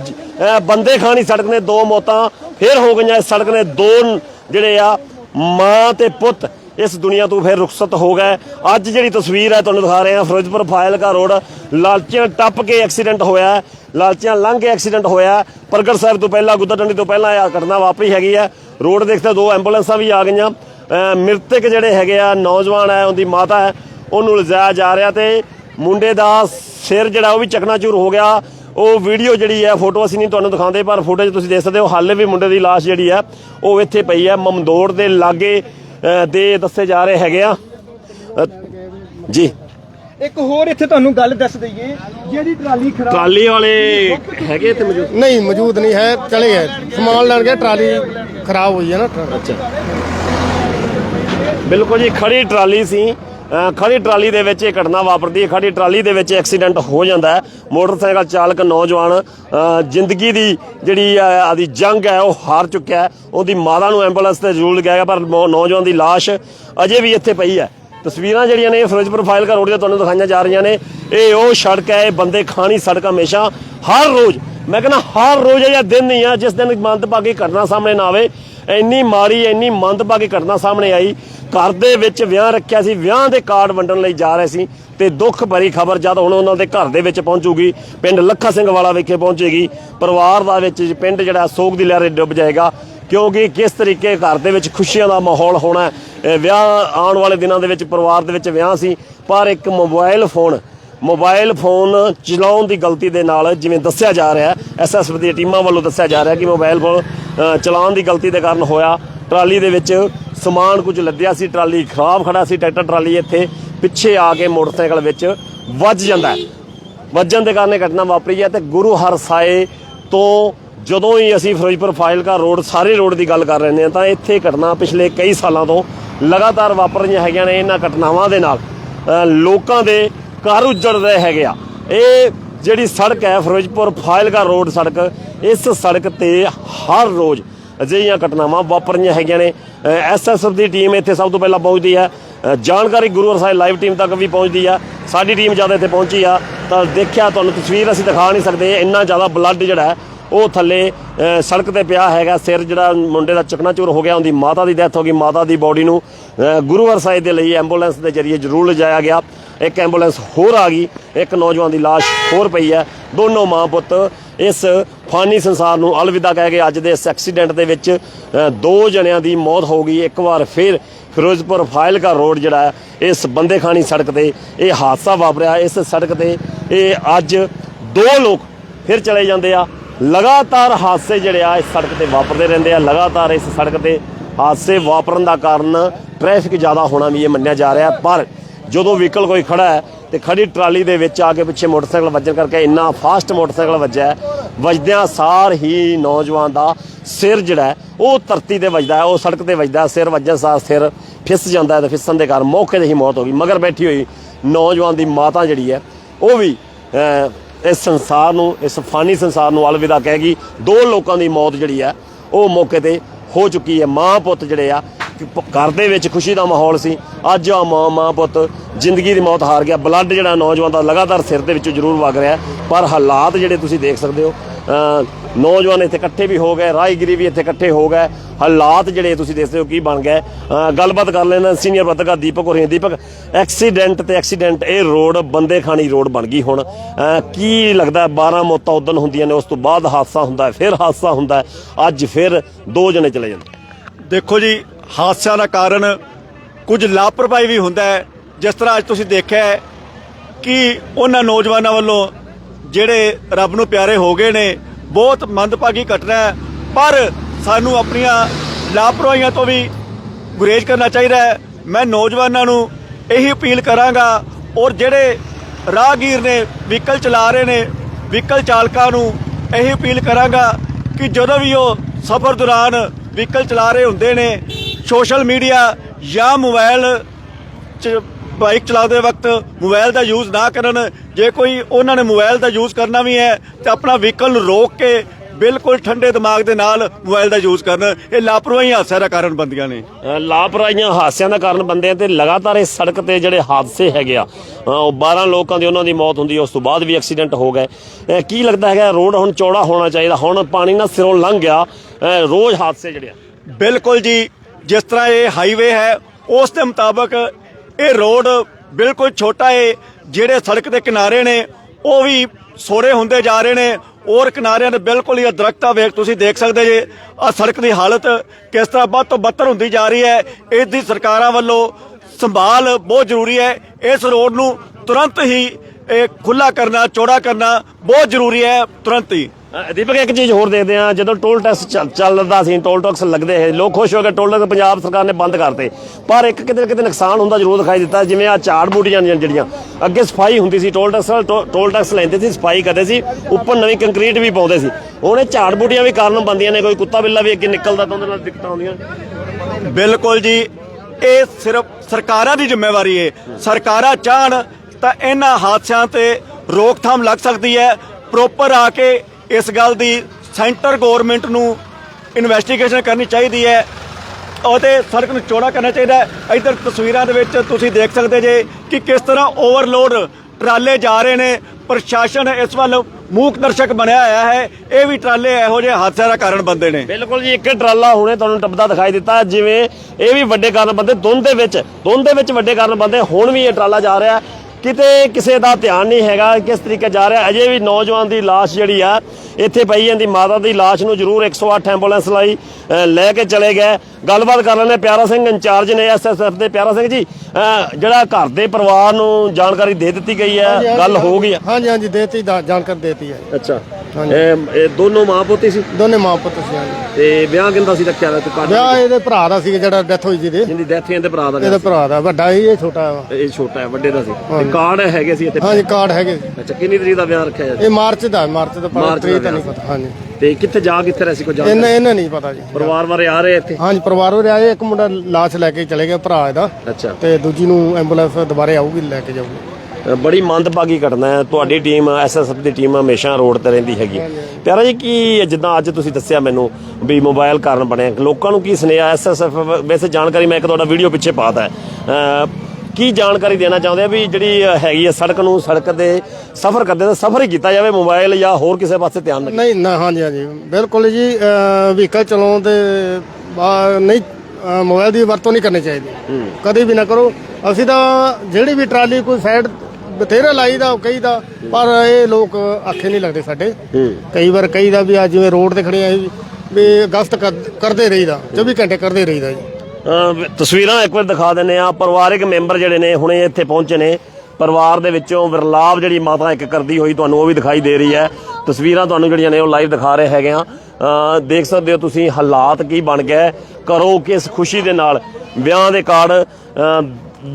ਬੰਦੇ ਖਾਣੀ ਸੜਕ ਨੇ ਦੋ ਮੌਤਾਂ, ਫਿਰ ਹੋ ਗਈਆਂ ਇਸ ਸੜਕ ਨੇ ਦੋ ਜਿਹੜੇ ਆ, ਮਾਂ ਤੇ ਪੁੱਤ, ਇਸ ਦੁਨੀਆ ਤੋਂ ਫਿਰ ਰੁਖਸਤ ਹੋ ਗਏ। ਅੱਜ ਜਿਹੜੀ ਤਸਵੀਰ ਹੈ ਤੁਹਾਨੂੰ ਦਿਖਾ ਰਹੇ ਹਾਂ, ਫਿਰੋਜ਼ਪੁਰ ਫਾਇਲਕਾ ਰੋਡ, ਲਾਲਚੀਆਂ ਟੱਪ ਕੇ ਐਕਸੀਡੈਂਟ ਹੋਇਆ ਲਾਲਚੀਆਂ ਲੰਘ ਕੇ ਐਕਸੀਡੈਂਟ ਹੋਇਆ ਪ੍ਰਗਟ ਸਾਹਿਬ ਤੋਂ ਪਹਿਲਾਂ ਗੁੱਦਰਡੰਡੀ ਤੋਂ ਪਹਿਲਾਂ ਇਹ ਘਟਨਾ ਵਾਪਰੀ ਹੈਗੀ ਹੈ। ਰੋਡ ਦੇਖਦੇ ਦੋ ਐਂਬੂਲੈਂਸਾਂ ਵੀ ਆ ਗਈਆਂ। ਮ੍ਰਿਤਕ ਜਿਹੜੇ ਹੈਗੇ ਆ, ਨੌਜਵਾਨ ਹੈ, ਉਹਦੀ ਮਾਤਾ ਹੈ। ਉਹਨੂੰ ਲਿਜਾਇਆ ਜਾ ਰਿਹਾ ਤੇ ਮੁੰਡੇ ਦਾ ਸਿਰ ਜਿਹੜਾ ਉਹ ਵੀ ਚਕਨਾਚੂਰ ਹੋ ਗਿਆ। ਉਹ ਵੀਡੀਓ ਜਿਹੜੀ ਹੈ ਫੋਟੋ ਅਸੀਂ ਨਹੀਂ ਤੁਹਾਨੂੰ ਦਿਖਾਉਂਦੇ ਪਰ ਫੋਟੋ 'ਚ ਤੁਸੀਂ ਦੇਖ ਸਕਦੇ ਹੋ ਹਾਲੇ ਵੀ ਮੁੰਡੇ ਦੀ ਲਾਸ਼ ਜਿਹੜੀ ਹੈ ਉਹ ਇੱਥੇ ਪਈ ਹੈ ਮਮਦੋੜ ਦੇ ਲਾਗੇ ਦੇ ਦੱਸੇ ਜਾ ਰਹੇ ਹੈਗੇ ਆ। ਜੀ। ਇੱਕ ਹੋਰ ਇੱਥੇ ਤੁਹਾਨੂੰ ਗੱਲ ਦੱਸ ਦਈਏ ਜਿਹੜੀ ਟਰਾਲੀ ਖਰਾਬ ਟਰਾਲੀ ਵਾਲੇ ਹੈਗੇ ਇੱਥੇ ਮੌਜੂਦ? ਨਹੀਂ ਮੌਜੂਦ ਨਹੀਂ ਹੈ ਚਲੇ ਗਏ। ਸਮਾਨ ਲੈਣ ਗਏ ਟਰਾਲੀ ਖਰਾਬ ਹੋਈ ਹੈ ਨਾ। ਅੱਛਾ। ਬਿਲਕੁਲ ਜੀ ਖੜੀ ਟਰਾਲੀ ਸੀ। ਅਹ ਖੜੀ ਟਰਾਲੀ ਦੇ ਵਿੱਚ ਇਹ ਘਟਨਾ ਵਾਪਰਦੀ ਹੈ। ਖੜੀ ਟਰਾਲੀ ਦੇ ਵਿੱਚ ਐਕਸੀਡੈਂਟ ਹੋ ਜਾਂਦਾ ਹੈ। ਮੋਟਰਸਾਈਕਲ ਚਾਲਕ, ਨੌਜਵਾਨ ਜ਼ਿੰਦਗੀ ਦੀ ਜਿਹੜੀ ਹੈ ਆਦੀ ਜੰਗ ਹੈ, ਉਹ ਹਾਰ ਚੁੱਕਿਆ ਹੈ। ਉਹਦੀ ਮਾਤਾ ਨੂੰ ਐਂਬੂਲੈਂਸ ਤੇ ਜ਼ਰੂਰ ਲਗਾਇਆ ਪਰ ਨੌਜਵਾਨ ਦੀ ਲਾਸ਼ ਅਜੇ ਵੀ ਇੱਥੇ ਪਈ ਹੈ। ਤਸਵੀਰਾਂ ਜਿਹੜੀਆਂ ਨੇ ਫਿਰੋਜ਼ਪੁਰ ਫਾਈਲ ਕਾ ਰੋਡ ਤੇ ਤੁਹਾਨੂੰ ਦਿਖਾਈਆਂ ਜਾ ਰਹੀਆਂ ਨੇ, ਇਹ ਉਹ ਸੜਕ ਹੈ, ਇਹ ਬੰਦੇ ਖਾਣੀ ਸੜਕ ਹਮੇਸ਼ਾ, ਹਰ ਰੋਜ਼। ਮੈਂ ਕਹਿੰਦਾ ਹਰ ਰੋਜ਼ ਇਹ ਦਿਨ ਨਹੀਂ ਆ ਜਿਸ ਦਿਨ ਮੰਦਭਾਗੀ ਘਟਨਾ ਸਾਹਮਣੇ ਨਾ ਆਵੇ। ਇੰਨੀ ਮਾੜੀ, ਇੰਨੀ ਮੰਦਭਾਗੀ ਘਟਨਾ ਸਾਹਮਣੇ ਆਈ। ਘਰ ਦੇ ਵਿੱਚ ਵਿਆਹ ਰੱਖਿਆ ਸੀ। ਵਿਆਹ ਦੇ ਕਾਰਡ ਵੰਡਣ ਲਈ ਜਾ ਰਹੇ ਸੀ ਤੇ ਦੁੱਖ ਭਰੀ ਖਬਰ ਜਦ ਹੁਣ ਉਹਨਾਂ ਦੇ ਘਰ ਦੇ ਵਿੱਚ ਪਹੁੰਚੂਗੀ, ਪਿੰਡ ਲੱਖਾ ਸਿੰਘ ਵਾਲਾ ਵਿਖੇ ਪਹੁੰਚੇਗੀ। ਪਰਿਵਾਰ ਦਾ ਵਿੱਚ ਪਿੰਡ ਜਿਹੜਾ ਸੋਗ ਦੀ ਲਹਿਰ ਡੁੱਬ ਜਾਏਗਾ। ਕਿਉਂਕਿ ਕਿਸ ਤਰੀਕੇ ਘਰ ਦੇ ਵਿੱਚ ਖੁਸ਼ੀਆਂ ਦਾ ਮਾਹੌਲ ਹੋਣਾ ਵਿਆਹ ਆਉਣ ਵਾਲੇ ਦਿਨਾਂ ਦੇ ਵਿੱਚ ਪਰਿਵਾਰ ਦੇ ਵਿੱਚ ਵਿਆਹ ਸੀ, ਪਰ ਇੱਕ ਮੋਬਾਈਲ ਫੋਨ ਮੋਬਾਈਲ ਫੋਨ ਚਲਾਉਣ ਦੀ ਗਲਤੀ ਦੇ ਨਾਲ ਜਿਵੇਂ ਦੱਸਿਆ ਜਾ ਰਿਹਾ ਹੈ ਐਸਐਸਬੀ ਦੀਆਂ ਟੀਮਾਂ ਵੱਲੋਂ ਦੱਸਿਆ ਜਾ ਰਿਹਾ ਕਿ ਮੋਬਾਈਲ ਫੋਨ ਚਲਾਉਣ ਦੀ ਗਲਤੀ ਦੇ ਕਾਰਨ ਹੋਇਆ। ਟਰਾਲੀ ਦੇ ਵਿੱਚ ਸਮਾਨ ਕੁਝ ਲੱਦਿਆ ਸੀ, ਟਰਾਲੀ ਖਰਾਬ ਖੜਾ ਸੀ, ਟਰੈਕਟਰ ਟਰਾਲੀ ਇੱਥੇ ਪਿੱਛੇ ਆ ਕੇ ਮੋਟਰਸਾਈਕਲ ਵਿੱਚ ਵੱਜ ਜਾਂਦਾ ਵੱਜਣ ਦੇ ਕਾਰਨ ਇਹ ਘਟਨਾ ਵਾਪਰੀ ਹੈ ਤੇ ਗੁਰੂ ਹਰਸਾਏ ਤੋਂ ਜਦੋਂ ਹੀ ਅਸੀਂ ਫਿਰੋਜ਼ਪੁਰ ਫਾਜ਼ਿਲਕਾ ਰੋਡ, ਸਾਰੇ ਰੋਡ ਦੀ ਗੱਲ ਕਰ ਰਹੇ ਹਾਂ ਤਾਂ ਇੱਥੇ ਘਟਨਾ ਪਿਛਲੇ ਕਈ ਸਾਲਾਂ ਤੋਂ ਲਗਾਤਾਰ ਵਾਪਰ ਰਹੀਆਂ ਹੈਗੀਆਂ ਨੇ ਇਹਨਾਂ ਘਟਨਾਵਾਂ ਦੇ ਨਾਲ। ਲੋਕਾਂ ਦੇ ਘਰ ਉੱਜੜ ਰਹੇ ਹੈਗੇ ਆ। ਇਹ ਜਿਹੜੀ ਸੜਕ ਹੈ ਫਿਰੋਜ਼ਪੁਰ ਫਾਜ਼ਿਲਕਾ ਰੋਡ ਸੜਕ ਇਸ ਸੜਕ ਤੇ ਹਰ ਰੋਜ਼ ਅਜਿਹੀਆਂ ਘਟਨਾਵਾਂ ਵਾਪਰੀਆਂ ਹੈਗੀਆਂ ਨੇ। ਐਸਐਸਐਫ ਦੀ ਟੀਮ ਇੱਥੇ ਸਭ ਤੋਂ ਪਹਿਲਾਂ ਪਹੁੰਚਦੀ ਹੈ। ਜਾਣਕਾਰੀ ਗੁਰੂ ਸਾਹਿਬ ਲਾਈਵ ਟੀਮ ਤੱਕ ਵੀ ਪਹੁੰਚਦੀ ਆ। ਸਾਡੀ ਟੀਮ ਜਦ ਇੱਥੇ ਪਹੁੰਚੀ ਆ ਤਾਂ ਦੇਖਿਆ ਤੁਹਾਨੂੰ ਤਸਵੀਰ ਅਸੀਂ ਦਿਖਾ ਨਹੀਂ ਸਕਦੇ। ਇੰਨਾ ਜ਼ਿਆਦਾ ਬਲੱਡ ਜਿਹੜਾ ਹੈ ਉਹ ਥੱਲੇ ਸੜਕ ਤੇ ਪਿਆ ਹੈਗਾ। ਸਿਰ ਜਿਹੜਾ ਮੁੰਡੇ ਦਾ ਚਕਨਾਚੂਰ ਹੋ ਗਿਆ ਉਹਦੀ ਮਾਤਾ ਦੀ ਡੈਥ ਹੋ ਗਈ ਮਾਤਾ ਦੀ ਬੋਡੀ ਨੂੰ ਅ, ਸਾਹਿਬ ਦੇ ਲਈ ਐਂਬੂਲੈਂਸ ਦੇ ਜ਼ਰੀਏ ਜ਼ਰੂਰ ਲਿਜਾਇਆ ਗਿਆ। ਇੱਕ ਐਂਬੂਲੈਂਸ ਹੋਰ ਆ ਗਈ, ਇੱਕ ਨੌਜਵਾਨ ਦੀ ਲਾਸ਼ ਹੋਰ ਪਈ ਹੈ। ਦੋਨੋਂ ਮਾਂ ਪੁੱਤ ਇਸ ਫਾਨੀ ਸੰਸਾਰ ਨੂੰ ਅਲਵਿਦਾ ਕਹਿ ਕੇ ਅੱਜ ਦੇ ਇਸ ਐਕਸੀਡੈਂਟ ਦੇ ਵਿੱਚ ਦੋ ਜਣਿਆਂ ਦੀ ਮੌਤ ਹੋ ਗਈ। ਇੱਕ ਵਾਰ ਫਿਰ ਫਿਰੋਜ਼ਪੁਰ ਫਾਇਲਕਾ ਰੋਡ ਜਿਹੜਾ ਹੈ, ਇਸ ਬੰਦੇਖਾਨੀ ਸੜਕ ਤੇ ਇਹ ਹਾਦਸਾ ਵਾਪਰਿਆ। ਇਸ ਸੜਕ ਤੇ ਇਹ ਅੱਜ ਦੋ ਲੋਕ ਫਿਰ ਚਲੇ ਜਾਂਦੇ ਆ। ਲਗਾਤਾਰ ਹਾਦਸੇ ਜਿਹੜੇ ਆ ਇਸ ਸੜਕ ਤੇ ਵਾਪਰਦੇ ਰਹਿੰਦੇ ਆ। ਲਗਾਤਾਰ ਇਸ ਸੜਕ ਤੇ ਹਾਦਸੇ ਵਾਪਰਨ ਦਾ ਕਾਰਨ ਟ੍ਰੈਫਿਕ ਜ਼ਿਆਦਾ ਹੋਣਾ ਵੀ ਇਹ ਮੰਨਿਆ ਜਾ ਰਿਹਾ ਪਰ ਜਦੋਂ ਵਹੀਕਲ ਕੋਈ ਖੜਾ ਹੈ ਤੇ ਖੜੀ ਟਰਾਲੀ ਦੇ ਵਿੱਚ ਆ ਕੇ ਪਿੱਛੇ ਮੋਟਰਸਾਈਕਲ ਵੱਜਣ ਕਰਕੇ ਇੰਨਾ ਫਾਸਟ ਮੋਟਰਸਾਈਕਲ ਵੱਜਿਆ ਵੱਜਦਿਆਂ ਸਾਰ ਹੀ ਨੌਜਵਾਨ ਦਾ ਸਿਰ ਜਿਹੜਾ ਉਹ ਧਰਤੀ ਤੇ ਵੱਜਦਾ ਹੈ, ਉਹ ਸੜਕ ਤੇ ਵੱਜਦਾ ਸਿਰ ਵੱਜਣ ਸਾਰ ਸਿਰ ਫਿਸ ਜਾਂਦਾ ਹੈ ਤੇ ਫਿਸਣ ਦੇ ਕਾਰਨ ਮੌਕੇ ਤੇ ਹੀ ਮੌਤ ਹੋ ਗਈ। ਮਗਰ ਬੈਠੀ ਹੋਈ ਨੌਜਵਾਨ ਦੀ ਮਾਤਾ ਜਿਹੜੀ ਹੈ, ਉਹ ਵੀ ਇਸ ਸੰਸਾਰ ਨੂੰ, ਇਸ ਫਾਨੀ ਸੰਸਾਰ ਨੂੰ ਅਲਵਿਦਾ ਕਹਿ ਗਈ। ਦੋ ਲੋਕਾਂ ਦੀ ਮੌਤ ਜਿਹੜੀ ਹੈ, ਉਹ ਮੌਕੇ ਤੇ ਹੋ ਚੁੱਕੀ ਹੈ। ਮਾਂ ਪੁੱਤ ਜਿਹੜੇ ਆ ਘਰ ਦੇ ਵਿੱਚ ਖੁਸ਼ੀ ਦਾ ਮਾਹੌਲ ਸੀ। ਅੱਜ ਆ ਮਾਂ ਮਾਂ ਪੁੱਤ ਜ਼ਿੰਦਗੀ ਦੀ ਮੌਤ ਹਾਰ ਗਿਆ। ਬਲੱਡ ਜਿਹੜਾ ਨੌਜਵਾਨ ਦਾ ਲਗਾਤਾਰ ਸਿਰ ਦੇ ਵਿੱਚੋਂ ਜ਼ਰੂਰ ਵਗ ਰਿਹਾ ਪਰ ਹਾਲਾਤ ਜਿਹੜੇ ਤੁਸੀਂ ਦੇਖ ਸਕਦੇ ਹੋ ਨੌਜਵਾਨ ਇੱਥੇ ਇਕੱਠੇ ਵੀ ਹੋ ਗਏ, ਰਾਹਗੀਰੀ ਵੀ ਇੱਥੇ ਇਕੱਠੇ ਹੋ ਗਏ। ਹਾਲਾਤ ਜਿਹੜੇ ਤੁਸੀਂ ਦੇਖਦੇ ਹੋ ਕੀ ਬਣ ਗਏ ਗੱਲਬਾਤ ਕਰ ਲੈਣਾ ਸੀਨੀਅਰ ਪੱਤਰਕਾਰ ਦੀਪਕ ਹੋਰੀ ਦੀਪਕ, ਐਕਸੀਡੈਂਟ ਤੇ ਐਕਸੀਡੈਂਟ, ਇਹ ਰੋਡ ਬੰਦੇ ਖਾਣੀ ਰੋਡ ਬਣ ਗਈ ਹੁਣ। ਕੀ ਲੱਗਦਾ 12 ਮੌਤਾਂ ਉਦੋਂ ਹੁੰਦੀਆਂ ਨੇ, ਉਸ ਤੋਂ ਬਾਅਦ ਹਾਦਸਾ ਹੁੰਦਾ ਫਿਰ ਹਾਦਸਾ ਹੁੰਦਾ ਅੱਜ ਫਿਰ ਦੋ ਜਣੇ ਚਲੇ ਜਾਂਦੇ। ਦੇਖੋ ਜੀ ਹਾਦਸਿਆਂ ਦਾ ਕਾਰਨ ਕੁਝ ਲਾਪਰਵਾਹੀ ਵੀ ਹੁੰਦਾ ਹੈ। ਜਿਸ ਤਰ੍ਹਾਂ ਅੱਜ ਤੁਸੀਂ ਦੇਖਿਆ ਕਿ ਉਹਨਾਂ ਨੌਜਵਾਨਾਂ ਵੱਲੋਂ ਜਿਹੜੇ ਰੱਬ ਨੂੰ ਪਿਆਰੇ ਹੋ ਗਏ ਨੇ, ਬਹੁਤ ਮੰਦਭਾਗੀ ਘਟਨਾ ਹੈ। ਪਰ ਸਾਨੂੰ ਆਪਣੀਆਂ ਲਾਪਰਵਾਹੀਆਂ ਤੋਂ ਵੀ ਗੁਰੇਜ਼ ਕਰਨਾ ਚਾਹੀਦਾ ਹੈ। ਮੈਂ ਨੌਜਵਾਨਾਂ ਨੂੰ ਇਹੀ ਅਪੀਲ ਕਰਾਂਗਾ ਔਰ ਜਿਹੜੇ ਰਾਹਗੀਰ ਨੇ, ਵਹੀਕਲ ਚਲਾ ਰਹੇ ਨੇ, ਵਹੀਕਲ ਚਾਲਕਾਂ ਨੂੰ ਇਹੀ ਅਪੀਲ ਕਰਾਂਗਾ ਕਿ ਜਦੋਂ ਵੀ ਉਹ ਸਫ਼ਰ ਦੌਰਾਨ ਵਹੀਕਲ ਚਲਾ ਰਹੇ ਹੁੰਦੇ ਨੇ ਸੋਸ਼ਲ ਮੀਡੀਆ ਜਾਂ ਮੋਬਾਈਲ ਚ ਬਾਈਕ ਚਲਾਉਂਦੇ ਵਕਤ ਮੋਬਾਈਲ ਦਾ ਯੂਜ਼ ਨਾ ਕਰਨ। ਜੇ ਕੋਈ ਉਹਨਾਂ ਨੇ ਮੋਬਾਈਲ ਦਾ ਯੂਜ਼ ਕਰਨਾ ਵੀ ਹੈ ਤੇ ਆਪਣਾ ਵਹੀਕਲ ਨੂੰ ਰੋਕ ਕੇ ਬਿਲਕੁਲ ਠੰਡੇ ਦਿਮਾਗ ਦੇ ਨਾਲ ਮੋਬਾਈਲ ਦਾ ਯੂਜ਼ ਕਰਨ। ਇਹ ਲਾਪਰਵਾਹੀ ਹਾਦਸਿਆਂ ਦਾ ਕਾਰਨ ਬੰਦੀਆਂ ਨੇ। ਲਾਪਰਵਾਹੀਆਂ ਹਾਦਸਿਆਂ ਦਾ ਕਾਰਨ ਬੰਦੇ ਆ ਤੇ ਲਗਾਤਾਰ ਇਸ ਸੜਕ ਤੇ ਜਿਹੜੇ ਹਾਦਸੇ ਹੈਗੇ ਆ ਉਹ 12 ਲੋਕਾਂ ਦੀ ਉਹਨਾਂ ਦੀ ਮੌਤ ਹੁੰਦੀ ਉਸ ਤੋਂ ਬਾਅਦ ਵੀ ਐਕਸੀਡੈਂਟ ਹੋ ਗਏ। ਕੀ ਲੱਗਦਾ ਹੈਗਾ ਰੋਡ ਹੁਣ ਚੌੜਾ ਹੋਣਾ ਚਾਹੀਦਾ। ਹੁਣ ਪਾਣੀ ਨਾ ਸਿਰੋਂ ਲੰਘ ਗਿਆ। ਰੋਜ਼ ਹਾਦਸੇ ਜਿਹੜੇ ਆ। ਬਿਲਕੁਲ ਜੀ ਜਿਸ ਤਰ੍ਹਾਂ ਇਹ ਹਾਈਵੇ ਹੈ, ਉਸ ਦੇ ਮੁਤਾਬਕ ਇਹ ਰੋਡ ਬਿਲਕੁਲ ਛੋਟਾ ਏ, ਜਿਹੜੇ ਸੜਕ ਦੇ ਕਿਨਾਰੇ ਨੇ, ਉਹ ਵੀ ਸੋਰੇ ਹੁੰਦੇ ਜਾ ਰਹੇ ਨੇ ਔਰ ਕਿਨਾਰਿਆਂ ਦੇ ਬਿਲਕੁਲ ਹੀ ਦਰਖਤਾਂ ਵੇਖ ਤੁਸੀਂ ਦੇਖ ਸਕਦੇ ਜੇ ਆ ਸੜਕ ਦੀ ਹਾਲਤ ਕਿਸ ਤਰ੍ਹਾਂ ਵੱਧ ਤੋਂ ਬੱਤਰ ਹੁੰਦੀ ਜਾ ਰਹੀ ਹੈ ਇਸ ਦੀ ਸਰਕਾਰਾਂ ਵੱਲੋਂ ਸੰਭਾਲ ਬਹੁਤ ਜ਼ਰੂਰੀ ਹੈ, ਇਸ ਰੋਡ ਨੂੰ ਤੁਰੰਤ ਹੀ ਇਹ ਖੁੱਲਾ ਕਰਨਾ, ਚੌੜਾ ਕਰਨਾ ਬਹੁਤ ਜ਼ਰੂਰੀ ਹੈ, ਤੁਰੰਤ ਹੀ। ਦੀਪਕ, ਇੱਕ ਚੀਜ਼ ਹੋਰ ਦੇਖਦੇ ਆ ਜਦੋਂ ਟੋਲ ਟੈਕਸ ਚੱਲਦਾ ਸੀ, ਟੋਲ ਟੈਕਸ ਲੱਗਦੇ ਹੈ ਲੋਕ ਖੁਸ਼ ਹੋ ਕੇ ਟੋਲ ਟੈਕਸ ਪੰਜਾਬ ਸਰਕਾਰ ਨੇ ਬੰਦ ਕਰਤੇ। ਪਰ ਇੱਕ ਕਿਤੇ ਨਾ ਕਿਤੇ ਨੁਕਸਾਨ ਹੁੰਦਾ ਜ਼ਰੂਰ ਦਿਖਾਈ ਦਿੱਤਾ, ਜਿਵੇਂ ਆ ਝਾੜ ਬੂਟੀਆਂ ਨੇ ਜਿਹੜੀਆਂ। ਅੱਗੇ ਸਫ਼ਾਈ ਹੁੰਦੀ ਸੀ, ਟੋਲ ਟੈਕਸ ਨਾਲ ਟੋ- ਟੋਲ ਟੈਕਸ ਲੈਂਦੇ ਸੀ, ਸਫ਼ਾਈ ਕਰਦੇ ਸੀ, ਉੱਪਰ ਨਵੀਂ ਕੰਕਰੀਟ ਵੀ ਪਾਉਂਦੇ ਸੀ। ਹੁਣ ਇਹ ਝਾੜ ਬੂਟੀਆਂ ਵੀ ਕਾਰਨ ਬੰਦੀਆਂ ਨੇ, ਕੋਈ ਕੁੱਤਾ ਬਿੱਲਾ ਵੀ ਅੱਗੇ ਨਿਕਲਦਾ ਤਾਂ ਉਹਦੇ ਨਾਲ ਦਿੱਕਤਾਂ ਆਉਂਦੀਆਂ। ਬਿਲਕੁਲ ਜੀ, ਇਹ ਸਿਰਫ ਸਰਕਾਰਾਂ ਦੀ ਜ਼ਿੰਮੇਵਾਰੀ ਹੈ ਸਰਕਾਰਾਂ ਚਾਹਣ ਤਾਂ ਇਹਨਾਂ ਹਾਦਸਿਆਂ ਤੇ ਰੋਕਥਾਮ ਲੱਗ ਸਕਦੀ ਹੈ, ਪ੍ਰੋਪਰ ਆ ਕੇ ਇਸ ਗੱਲ ਦੀ ਸੈਂਟਰ ਗਵਰਨਮੈਂਟ ਨੂੰ ਇਨਵੈਸਟੀਗੇਸ਼ਨ ਕਰਨੀ ਚਾਹੀਦੀ ਹੈ ਅਤੇ ਸੜਕ ਨੂੰ ਚੌੜਾ ਕਰਨਾ ਚਾਹੀਦਾ ਹੈ। ਇਧਰ ਤਸਵੀਰਾਂ ਦੇ ਵਿੱਚ ਤੁਸੀਂ ਦੇਖ ਸਕਦੇ ਜੇ ਕਿ ਕਿਸ ਤਰ੍ਹਾਂ ਓਵਰਲੋਡ ਟਰਾਲੇ ਜਾ ਰਹੇ ਨੇ। ਪ੍ਰਸ਼ਾਸਨ ਇਸ ਵੱਲ ਮੂਕ ਦਰਸ਼ਕ ਬਣਿਆ ਹੋਇਆ ਹੈ। ਇਹ ਵੀ ਟਰਾਲੇ ਇਹੋ ਜਿਹੇ ਹਾਦਸਿਆਂ ਦਾ ਕਾਰਨ ਬੰਦੇ ਨੇ। ਬਿਲਕੁਲ ਜੀ, ਇੱਕ ਟਰਾਲਾ ਹੁਣੇ ਤੁਹਾਨੂੰ ਟੱਪਦਾ ਦਿਖਾਈ ਦਿੱਤਾ। ਜਿਵੇਂ ਇਹ ਵੀ ਵੱਡੇ ਕਾਰਨ ਬੰਦੇ ਧੁੰਦ ਦੇ ਵਿੱਚ, ਧੁੰਦ ਦੇ ਵਿੱਚ ਵੱਡੇ ਕਾਰਨ ਬੰਦੇ ਹੁਣ ਵੀ ਇਹ ਟਰਾਲਾ ਜਾ ਰਿਹਾ। ਕਿਤੇ ਕਿਸੇ ਦਾ ਧਿਆਨ ਨਹੀਂ ਹੈਗਾ, ਕਿਸ ਤਰੀਕੇ ਜਾ ਰਿਹਾ। ਅਜੇ ਵੀ ਨੌਜਵਾਨ ਦੀ ਲਾਸ਼ ਜਿਹੜੀ ਆ ਇੱਥੇ ਪਈ ਜਾਂਦੀ। ਮਾਤਾ ਦੀ ਲਾਸ਼ ਨੂੰ ਜ਼ਰੂਰ 108 ਐਂਬੂਲੈਂਸ ਲਈ ਲੈ ਕੇ ਚਲੇ ਗਏ। ਗੱਲਬਾਤ ਕਰ ਲੈਣੇ ਪਿਆਰਾ ਸਿੰਘ ਇੰਚਾਰਜ ਨੇ ਐਸਐਸਐਫ ਦੇ ਪਿਆਰਾ ਸਿੰਘ ਜੀ। ਜਿਹੜਾ ਘਰ ਦੇ ਪਰਿਵਾਰ ਨੂੰ ਜਾਣਕਾਰੀ ਦੇ ਦਿੱਤੀ ਗਈ ਹੈ। ਗੱਲ ਹੋ ਗਈ ਹੈ। ਹਾਂਜੀ ਹਾਂਜੀ ਦੇਤੀ ਦਾ ਜਾਣਕਾਰੀ ਦੇਤੀ ਹੈ ਅੱਛਾ। ਇਹ ਇਹ ਦੋਨੋਂ ਮਾਂ ਪੁੱਤ ਸੀ? ਦੋਨੇ ਮਾਂ ਪੁੱਤ ਸੀ ਹਾਂਜੀ। ਤੇ ਵਿਆਹ ਕਿੰਦਾ ਸੀ ਰੱਖਿਆ ਤੂੰ ਕੱਢ ਵਿਆਹ ਇਹਦੇ ਭਰਾ ਦਾ ਸੀ ਜਿਹੜਾ ਡੈਥ ਹੋਈ ਜਿਹਦੇ ਜਿੰਦੀ ਡੈਥ ਇਹਦੇ ਭਰਾ ਦਾ ਇਹਦੇ। ਭਰਾ ਦਾ ਵੱਡਾ ਸੀ ਇਹ ਛੋਟਾ ਇਹ ਛੋਟਾ ਹੈ ਵੱਡੇ ਦਾ ਸੀ। ਤੇ ਕਾਰਡ ਹੈਗੇ ਸੀ ਇੱਥੇ? ਹਾਂਜੀ ਕਾਰਡ ਹੈਗੇ। ਅੱਛਾ ਕਿੰਨੀ ਤਰੀਕ ਦਾ ਵਿਆਹ ਰੱਖਿਆ ਜੀ ਇਹ ਮਾਰਚ ਦਾ ਮਾਰਚ ਦਾ ਪਰ ਮਾਰਚ ਦਾ ਤਰੀਕ ਤਾਂ ਵਿਆਹ ਨਹੀਂ। ਪਤਾ ਹਾਂਜੀ। ਤੇ ਕਿੱਥੇ ਜਾ ਕਿੱਥੇ ਰਹੇ ਸੀ ਕੋਈ ਇਹਨਾਂ ਜਾਣਕਾਰੀ ਇਹਨਾਂ ਨਹੀਂ ਪਤਾ ਜੀ। ਪਰਿਵਾਰ ਬਾਰੇ ਆ ਰਹੇ ਇੱਥੇ? ਹਾਂਜੀ ਪਰਿਵਾਰ ਉਹ ਆਏ ਇੱਕ ਮੁੰਡਾ ਲਾਸ਼ ਲੈ ਕੇ ਚਲੇ ਗਿਆ ਭਰਾ ਇਹਦਾ। ਅੱਛਾ। ਤੇ ਦੂਜੀ ਨੂੰ ਐਂਬੂਲੈਂਸ ਦੁਬਾਰੇ ਆਊਗੀ ਲੈ ਕੇ ਜਾਊਗੀ। ਬੜੀ ਮੰਦਭਾਗੀ ਘਟਨਾ ਹੈ। ਤੁਹਾਡੀ ਟੀਮ ਐਸਐਸਐਫ ਦੀ ਟੀਮ ਹਮੇਸ਼ਾ ਰੋਡ ਤੇ ਰਹਿੰਦੀ ਹੈਗੀ। ਪਿਆਰਾ ਜੀ ਕੀ ਜਿੱਦਾਂ ਅੱਜ ਤੁਸੀਂ ਦੱਸਿਆ ਮੈਨੂੰ ਵੀ ਮੋਬਾਈਲ ਕਾਰਨ ਬਣਿਆ। ਲੋਕਾਂ ਨੂੰ ਕੀ ਸੁਨੇਹਾ ਐਸਐਸਐਫ ਵੈਸੇ ਜਾਣਕਾਰੀ ਮੈਂ ਇੱਕ ਤੁਹਾਡਾ ਵੀਡੀਓ ਪਿੱਛੇ ਪਾਤਾ ਹੈ। ਕੀ ਜਾਣਕਾਰੀ ਦੇਣਾ ਚਾਹੁੰਦੇ ਆ ਵੀ ਜਿਹੜੀ ਹੈਗੀ ਹੈ ਸੜਕ ਨੂੰ ਸੜਕ ਤੇ ਸਫ਼ਰ ਕਰਦੇ ਤਾਂ ਸਫ਼ਰ ਹੀ ਕੀਤਾ ਜਾਵੇ ਮੋਬਾਈਲ ਜਾਂ ਹੋਰ ਕਿਸੇ ਪਾਸੇ ਧਿਆਨ ਨਾ ਨਹੀਂ ਨਾ ਹਾਂਜੀ ਹਾਂਜੀ। ਬਿਲਕੁਲ ਜੀ ਵਹੀਕਲ ਚਲਾਉਣ ਦੇ ਬਾ- ਨਹੀਂ ਮੋਬਾਈਲ ਦੀ ਵਰਤੋਂ ਨਹੀਂ ਕਰਨੀ ਚਾਹੀਦੀ। ਕਦੇ ਵੀ ਨਾ ਕਰੋ। ਅਸੀਂ ਤਾਂ ਜਿਹੜੀ ਵੀ ਟਰਾਲੀ ਕੋਈ ਸਾਈਡ ਬਥੇਰਾ ਲਾਈਦਾ ਕਹੀਦਾ ਪਰ ਇਹ ਲੋਕ ਆਖੇ ਨਹੀਂ ਲੱਗਦੇ ਸਾਡੇ। ਕਈ ਵਾਰ ਕਹੀਦਾ ਵੀ ਆ ਜਿਵੇਂ ਰੋਡ ਤੇ ਖੜੇ ਆ ਅਸੀਂ ਵੀ ਗਸ਼ਤ ਕਰ- ਕਰਦੇ ਰਹੀਦਾ 24 ਘੰਟੇ ਕਰਦੇ ਰਹੀਦਾ ਜੀ। ਤਸਵੀਰਾਂ ਇੱਕ ਵਾਰ ਦਿਖਾ ਦਿੰਨੇ ਆ ਪਰਿਵਾਰਿਕ ਮੈਂਬਰ ਜਿਹੜੇ ਨੇ, ਹੁਣੇ ਇੱਥੇ ਪਹੁੰਚੇ ਨੇ। ਪਰਿਵਾਰ ਦੇ ਵਿੱਚੋਂ ਵਿਰਲਾਪ ਜਿਹੜੀ ਮਾਤਾ ਇੱਕ ਕਰਦੀ ਹੋਈ ਤੁਹਾਨੂੰ ਉਹ ਵੀ ਦਿਖਾਈ ਦੇ ਰਹੀ ਹੈ। ਤਸਵੀਰਾਂ ਤੁਹਾਨੂੰ ਜਿਹੜੀਆਂ ਨੇ ਉਹ ਲਾਈਵ ਦਿਖਾ ਰਹੇ ਹੈਗੇ ਆ ਦੇਖ ਸਕਦੇ ਹੋ ਤੁਸੀਂ ਹਾਲਾਤ ਕੀ ਬਣ ਗਏ ਕਰੋ ਕਿਸ ਖੁਸ਼ੀ ਦੇ ਨਾਲ ਵਿਆਹ ਦੇ ਕਾਰਡ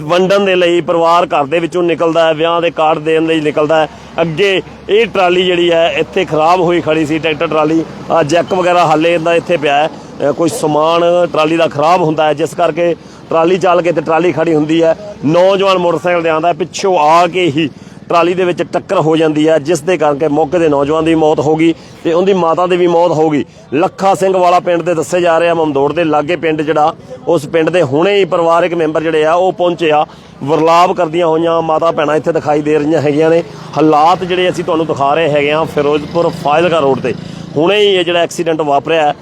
ਵੰਡਣ ਦੇ ਲਈ ਪਰਿਵਾਰ ਘਰ ਦੇ ਵਿੱਚੋਂ ਨਿਕਲਦਾ ਹੈ। ਵਿਆਹ ਦੇ ਕਾਰਡ ਦੇਣ ਲਈ ਨਿਕਲਦਾ ਹੈ। ਅੱਗੇ ਇਹ ਟਰਾਲੀ ਜਿਹੜੀ ਹੈ, ਇੱਥੇ ਖਰਾਬ ਹੋਈ ਖੜੀ ਸੀ, ਟਰੈਕਟਰ ਟਰਾਲੀ। ਆਹ ਜੈਕ ਵਗੈਰਾ ਹਾਲੇ ਇਹਦਾ ਇੱਥੇ ਪਿਆ ਹੈ। ਕੋਈ ਸਮਾਨ ਟਰਾਲੀ ਦਾ ਖਰਾਬ ਹੁੰਦਾ ਹੈ, ਜਿਸ ਕਰਕੇ ਟਰਾਲੀ ਚੱਲ ਕੇ ਤੇ ਟਰਾਲੀ ਖੜੀ ਹੁੰਦੀ ਹੈ। ਨੌਜਵਾਨ ਮੋਟਰਸਾਈਕਲ ਤੇ ਆਂਦਾ ਪਿੱਛੋਂ ਆ ਕੇ ਹੀ ਟਰਾਲੀ ਦੇ ਵਿੱਚ ਟੱਕਰ ਹੋ ਜਾਂਦੀ ਹੈ, ਜਿਸ ਦੇ ਕਰਕੇ ਮੌਕੇ ਦੇ ਨੌਜਵਾਨ ਦੀ ਮੌਤ ਹੋ ਗਈ ਤੇ ਉਹਦੀ ਮਾਤਾ ਦੀ ਵੀ ਮੌਤ ਹੋ ਗਈ। ਲੱਖਾ ਸਿੰਘ ਵਾਲਾ ਪਿੰਡ ਦੇ ਦੱਸੇ ਜਾ ਰਹੇ ਆ, ਮਮਦੋੜ ਦੇ ਲਾਗੇ ਪਿੰਡ ਜਿਹੜਾ, ਉਸ ਪਿੰਡ ਦੇ ਹੁਣੇ ਹੀ ਪਰਿਵਾਰਕ ਮੈਂਬਰ ਜਿਹੜੇ ਆ, ਉਹ ਪਹੁੰਚੇ ਆ। ਵਰਲਾਪ ਕਰਦੀਆਂ ਹੋਈਆਂ ਮਾਤਾ ਭੈਣਾਂ ਇੱਥੇ ਦਿਖਾਈ ਦੇ ਰਹੀਆਂ ਹੈਗੀਆਂ ਨੇ। ਹਾਲਾਤ ਜਿਹੜੇ ਅਸੀਂ ਤੁਹਾਨੂੰ ਦਿਖਾ ਰਹੇ ਹੈਗੇ ਆ, ਫਿਰੋਜ਼ਪੁਰ ਫਾਜ਼ਿਲਕਾ ਰੋਡ ਤੇ। ਹੁਣੇ ਹੀ ਇਹ ਜਿਹੜਾ ਐਕਸੀਡੈਂਟ ਵਾਪਰਿਆ ਹੈ,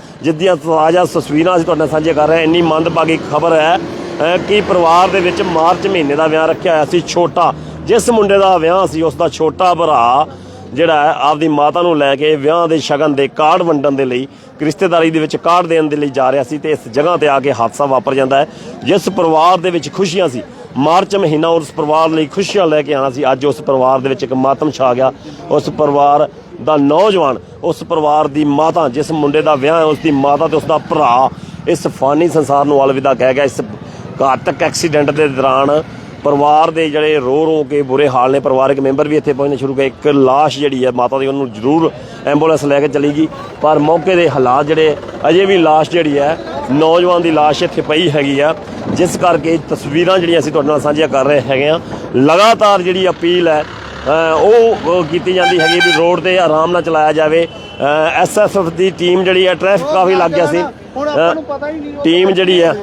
ਤਾਜ਼ਾ ਤਸਵੀਰਾਂ ਅਸੀਂ ਤੁਹਾਡੇ ਨਾਲ ਸਾਂਝੇ ਕਰ ਰਹੇ ਹਾਂ। ਇੰਨੀ ਮੰਦਭਾਗੀ ਖਬਰ ਹੈ ਕਿ ਪਰਿਵਾਰ ਦੇ ਵਿੱਚ ਮਾਰਚ ਮਹੀਨੇ ਦਾ ਵਿਆਹ ਰੱਖਿਆ ਹੋਇਆ ਸੀ ਛੋਟਾ। ਜਿਸ ਮੁੰਡੇ ਦਾ ਵਿਆਹ ਸੀ ਉਸ ਦਾ ਛੋਟਾ ਭਰਾ ਜਿਹੜਾ ਹੈ ਆਪਦੀ ਮਾਤਾ ਨੂੰ ਲੈ ਕੇ ਵਿਆਹ ਦੇ ਸ਼ਗਨ ਦੇ ਕਾਰਡ ਵੰਡਣ ਦੇ ਲਈ ਰਿਸ਼ਤੇਦਾਰੀ ਦੇ ਵਿੱਚ ਕਾਰਡ ਦੇਣ ਦੇ ਲਈ ਜਾ ਰਿਹਾ ਸੀ ਤੇ ਇਸ ਜਗ੍ਹਾ ਤੇ ਆ ਕੇ ਹਾਦਸਾ ਵਾਪਰ ਜਾਂਦਾ ਹੈ। ਜਿਸ ਪਰਿਵਾਰ ਦੇ ਵਿੱਚ ਖੁਸ਼ੀਆਂ ਸੀ ਮਾਰਚ ਮਹੀਨਾ ਉਸ ਪਰਿਵਾਰ ਲਈ ਖੁਸ਼ੀਆਂ ਲੈ ਕੇ ਆਣਾ ਸੀ। ਅੱਜ ਉਸ ਪਰਿਵਾਰ ਦੇ ਵਿੱਚ ਇੱਕ ਮਾਤਮ ਛਾ ਗਿਆ। ਉਸ ਪਰਿਵਾਰ ਦਾ ਨੌਜਵਾਨ, ਉਸ ਪਰਿਵਾਰ ਦੀ ਮਾਤਾ, ਜਿਸ ਮੁੰਡੇ ਦਾ ਵਿਆਹ ਹੈ ਉਸ ਦੀ ਮਾਤਾ ਤੇ ਉਸ ਦਾ ਭਰਾ, ਇਸ ਫਾਨੀ ਸੰਸਾਰ ਨੂੰ ਅਲਵਿਦਾ ਕਹਿ ਗਿਆ। ਇਸ ਘਾਤਕ ਐਕਸੀਡੈਂਟ ਦੇ ਦੌਰਾਨ ਪਰਿਵਾਰ ਦੇ ਜਿਹੜੇ ਰੋ ਰੋ ਕੇ ਬੁਰੇ ਹਾਲ ਨੇ, ਪਰਿਵਾਰਕ ਮੈਂਬਰ ਵੀ ਇੱਥੇ ਪਹੁੰਚਣੇ ਸ਼ੁਰੂ ਗਏ ਇੱਕ ਲਾਸ਼ ਜਿਹੜੀ ਹੈ, ਮਾਤਾ ਦੀ ਉਹਨੂੰ ਜ਼ਰੂਰ ਐਂਬੂਲੈਂਸ ਲੈ ਕੇ ਚਲੀ ਗਈ। ਪਰ ਮੌਕੇ ਦੇ ਹਾਲਾਤ ਜਿਹੜੇ, ਅਜੇ ਵੀ ਲਾਸ਼ ਜਿਹੜੀ ਹੈ, ਨੌਜਵਾਨ ਦੀ ਲਾਸ਼ ਇੱਥੇ ਪਈ ਹੈਗੀ ਆ। ਜਿਸ ਕਰਕੇ ਤਸਵੀਰਾਂ ਜਿਹੜੀਆਂ ਅਸੀਂ ਤੁਹਾਡੇ ਨਾਲ ਸਾਂਝੀਆਂ ਕਰ ਰਹੇ ਹੈਗੇ ਆ। ਲਗਾਤਾਰ ਜਿਹੜੀ ਅਪੀਲ ਹੈ ਉਹ ਉਹ ਕੀਤੀ ਜਾਂਦੀ ਹੈਗੀ ਵੀ ਰੋਡ ਤੇ ਆਰਾਮ ਨਾਲ ਚਲਾਇਆ ਜਾਵੇ। ਐਸਐਸਐਫ ਦੀ ਟੀਮ ਜਿਹੜੀ ਹੈ ਟ੍ਰੈਫਿਕ ਕਾਫੀ ਲੱਗ ਗਿਆ ਸੀ। ਟੀਮ ਜਿਹੜੀ ਹੈ।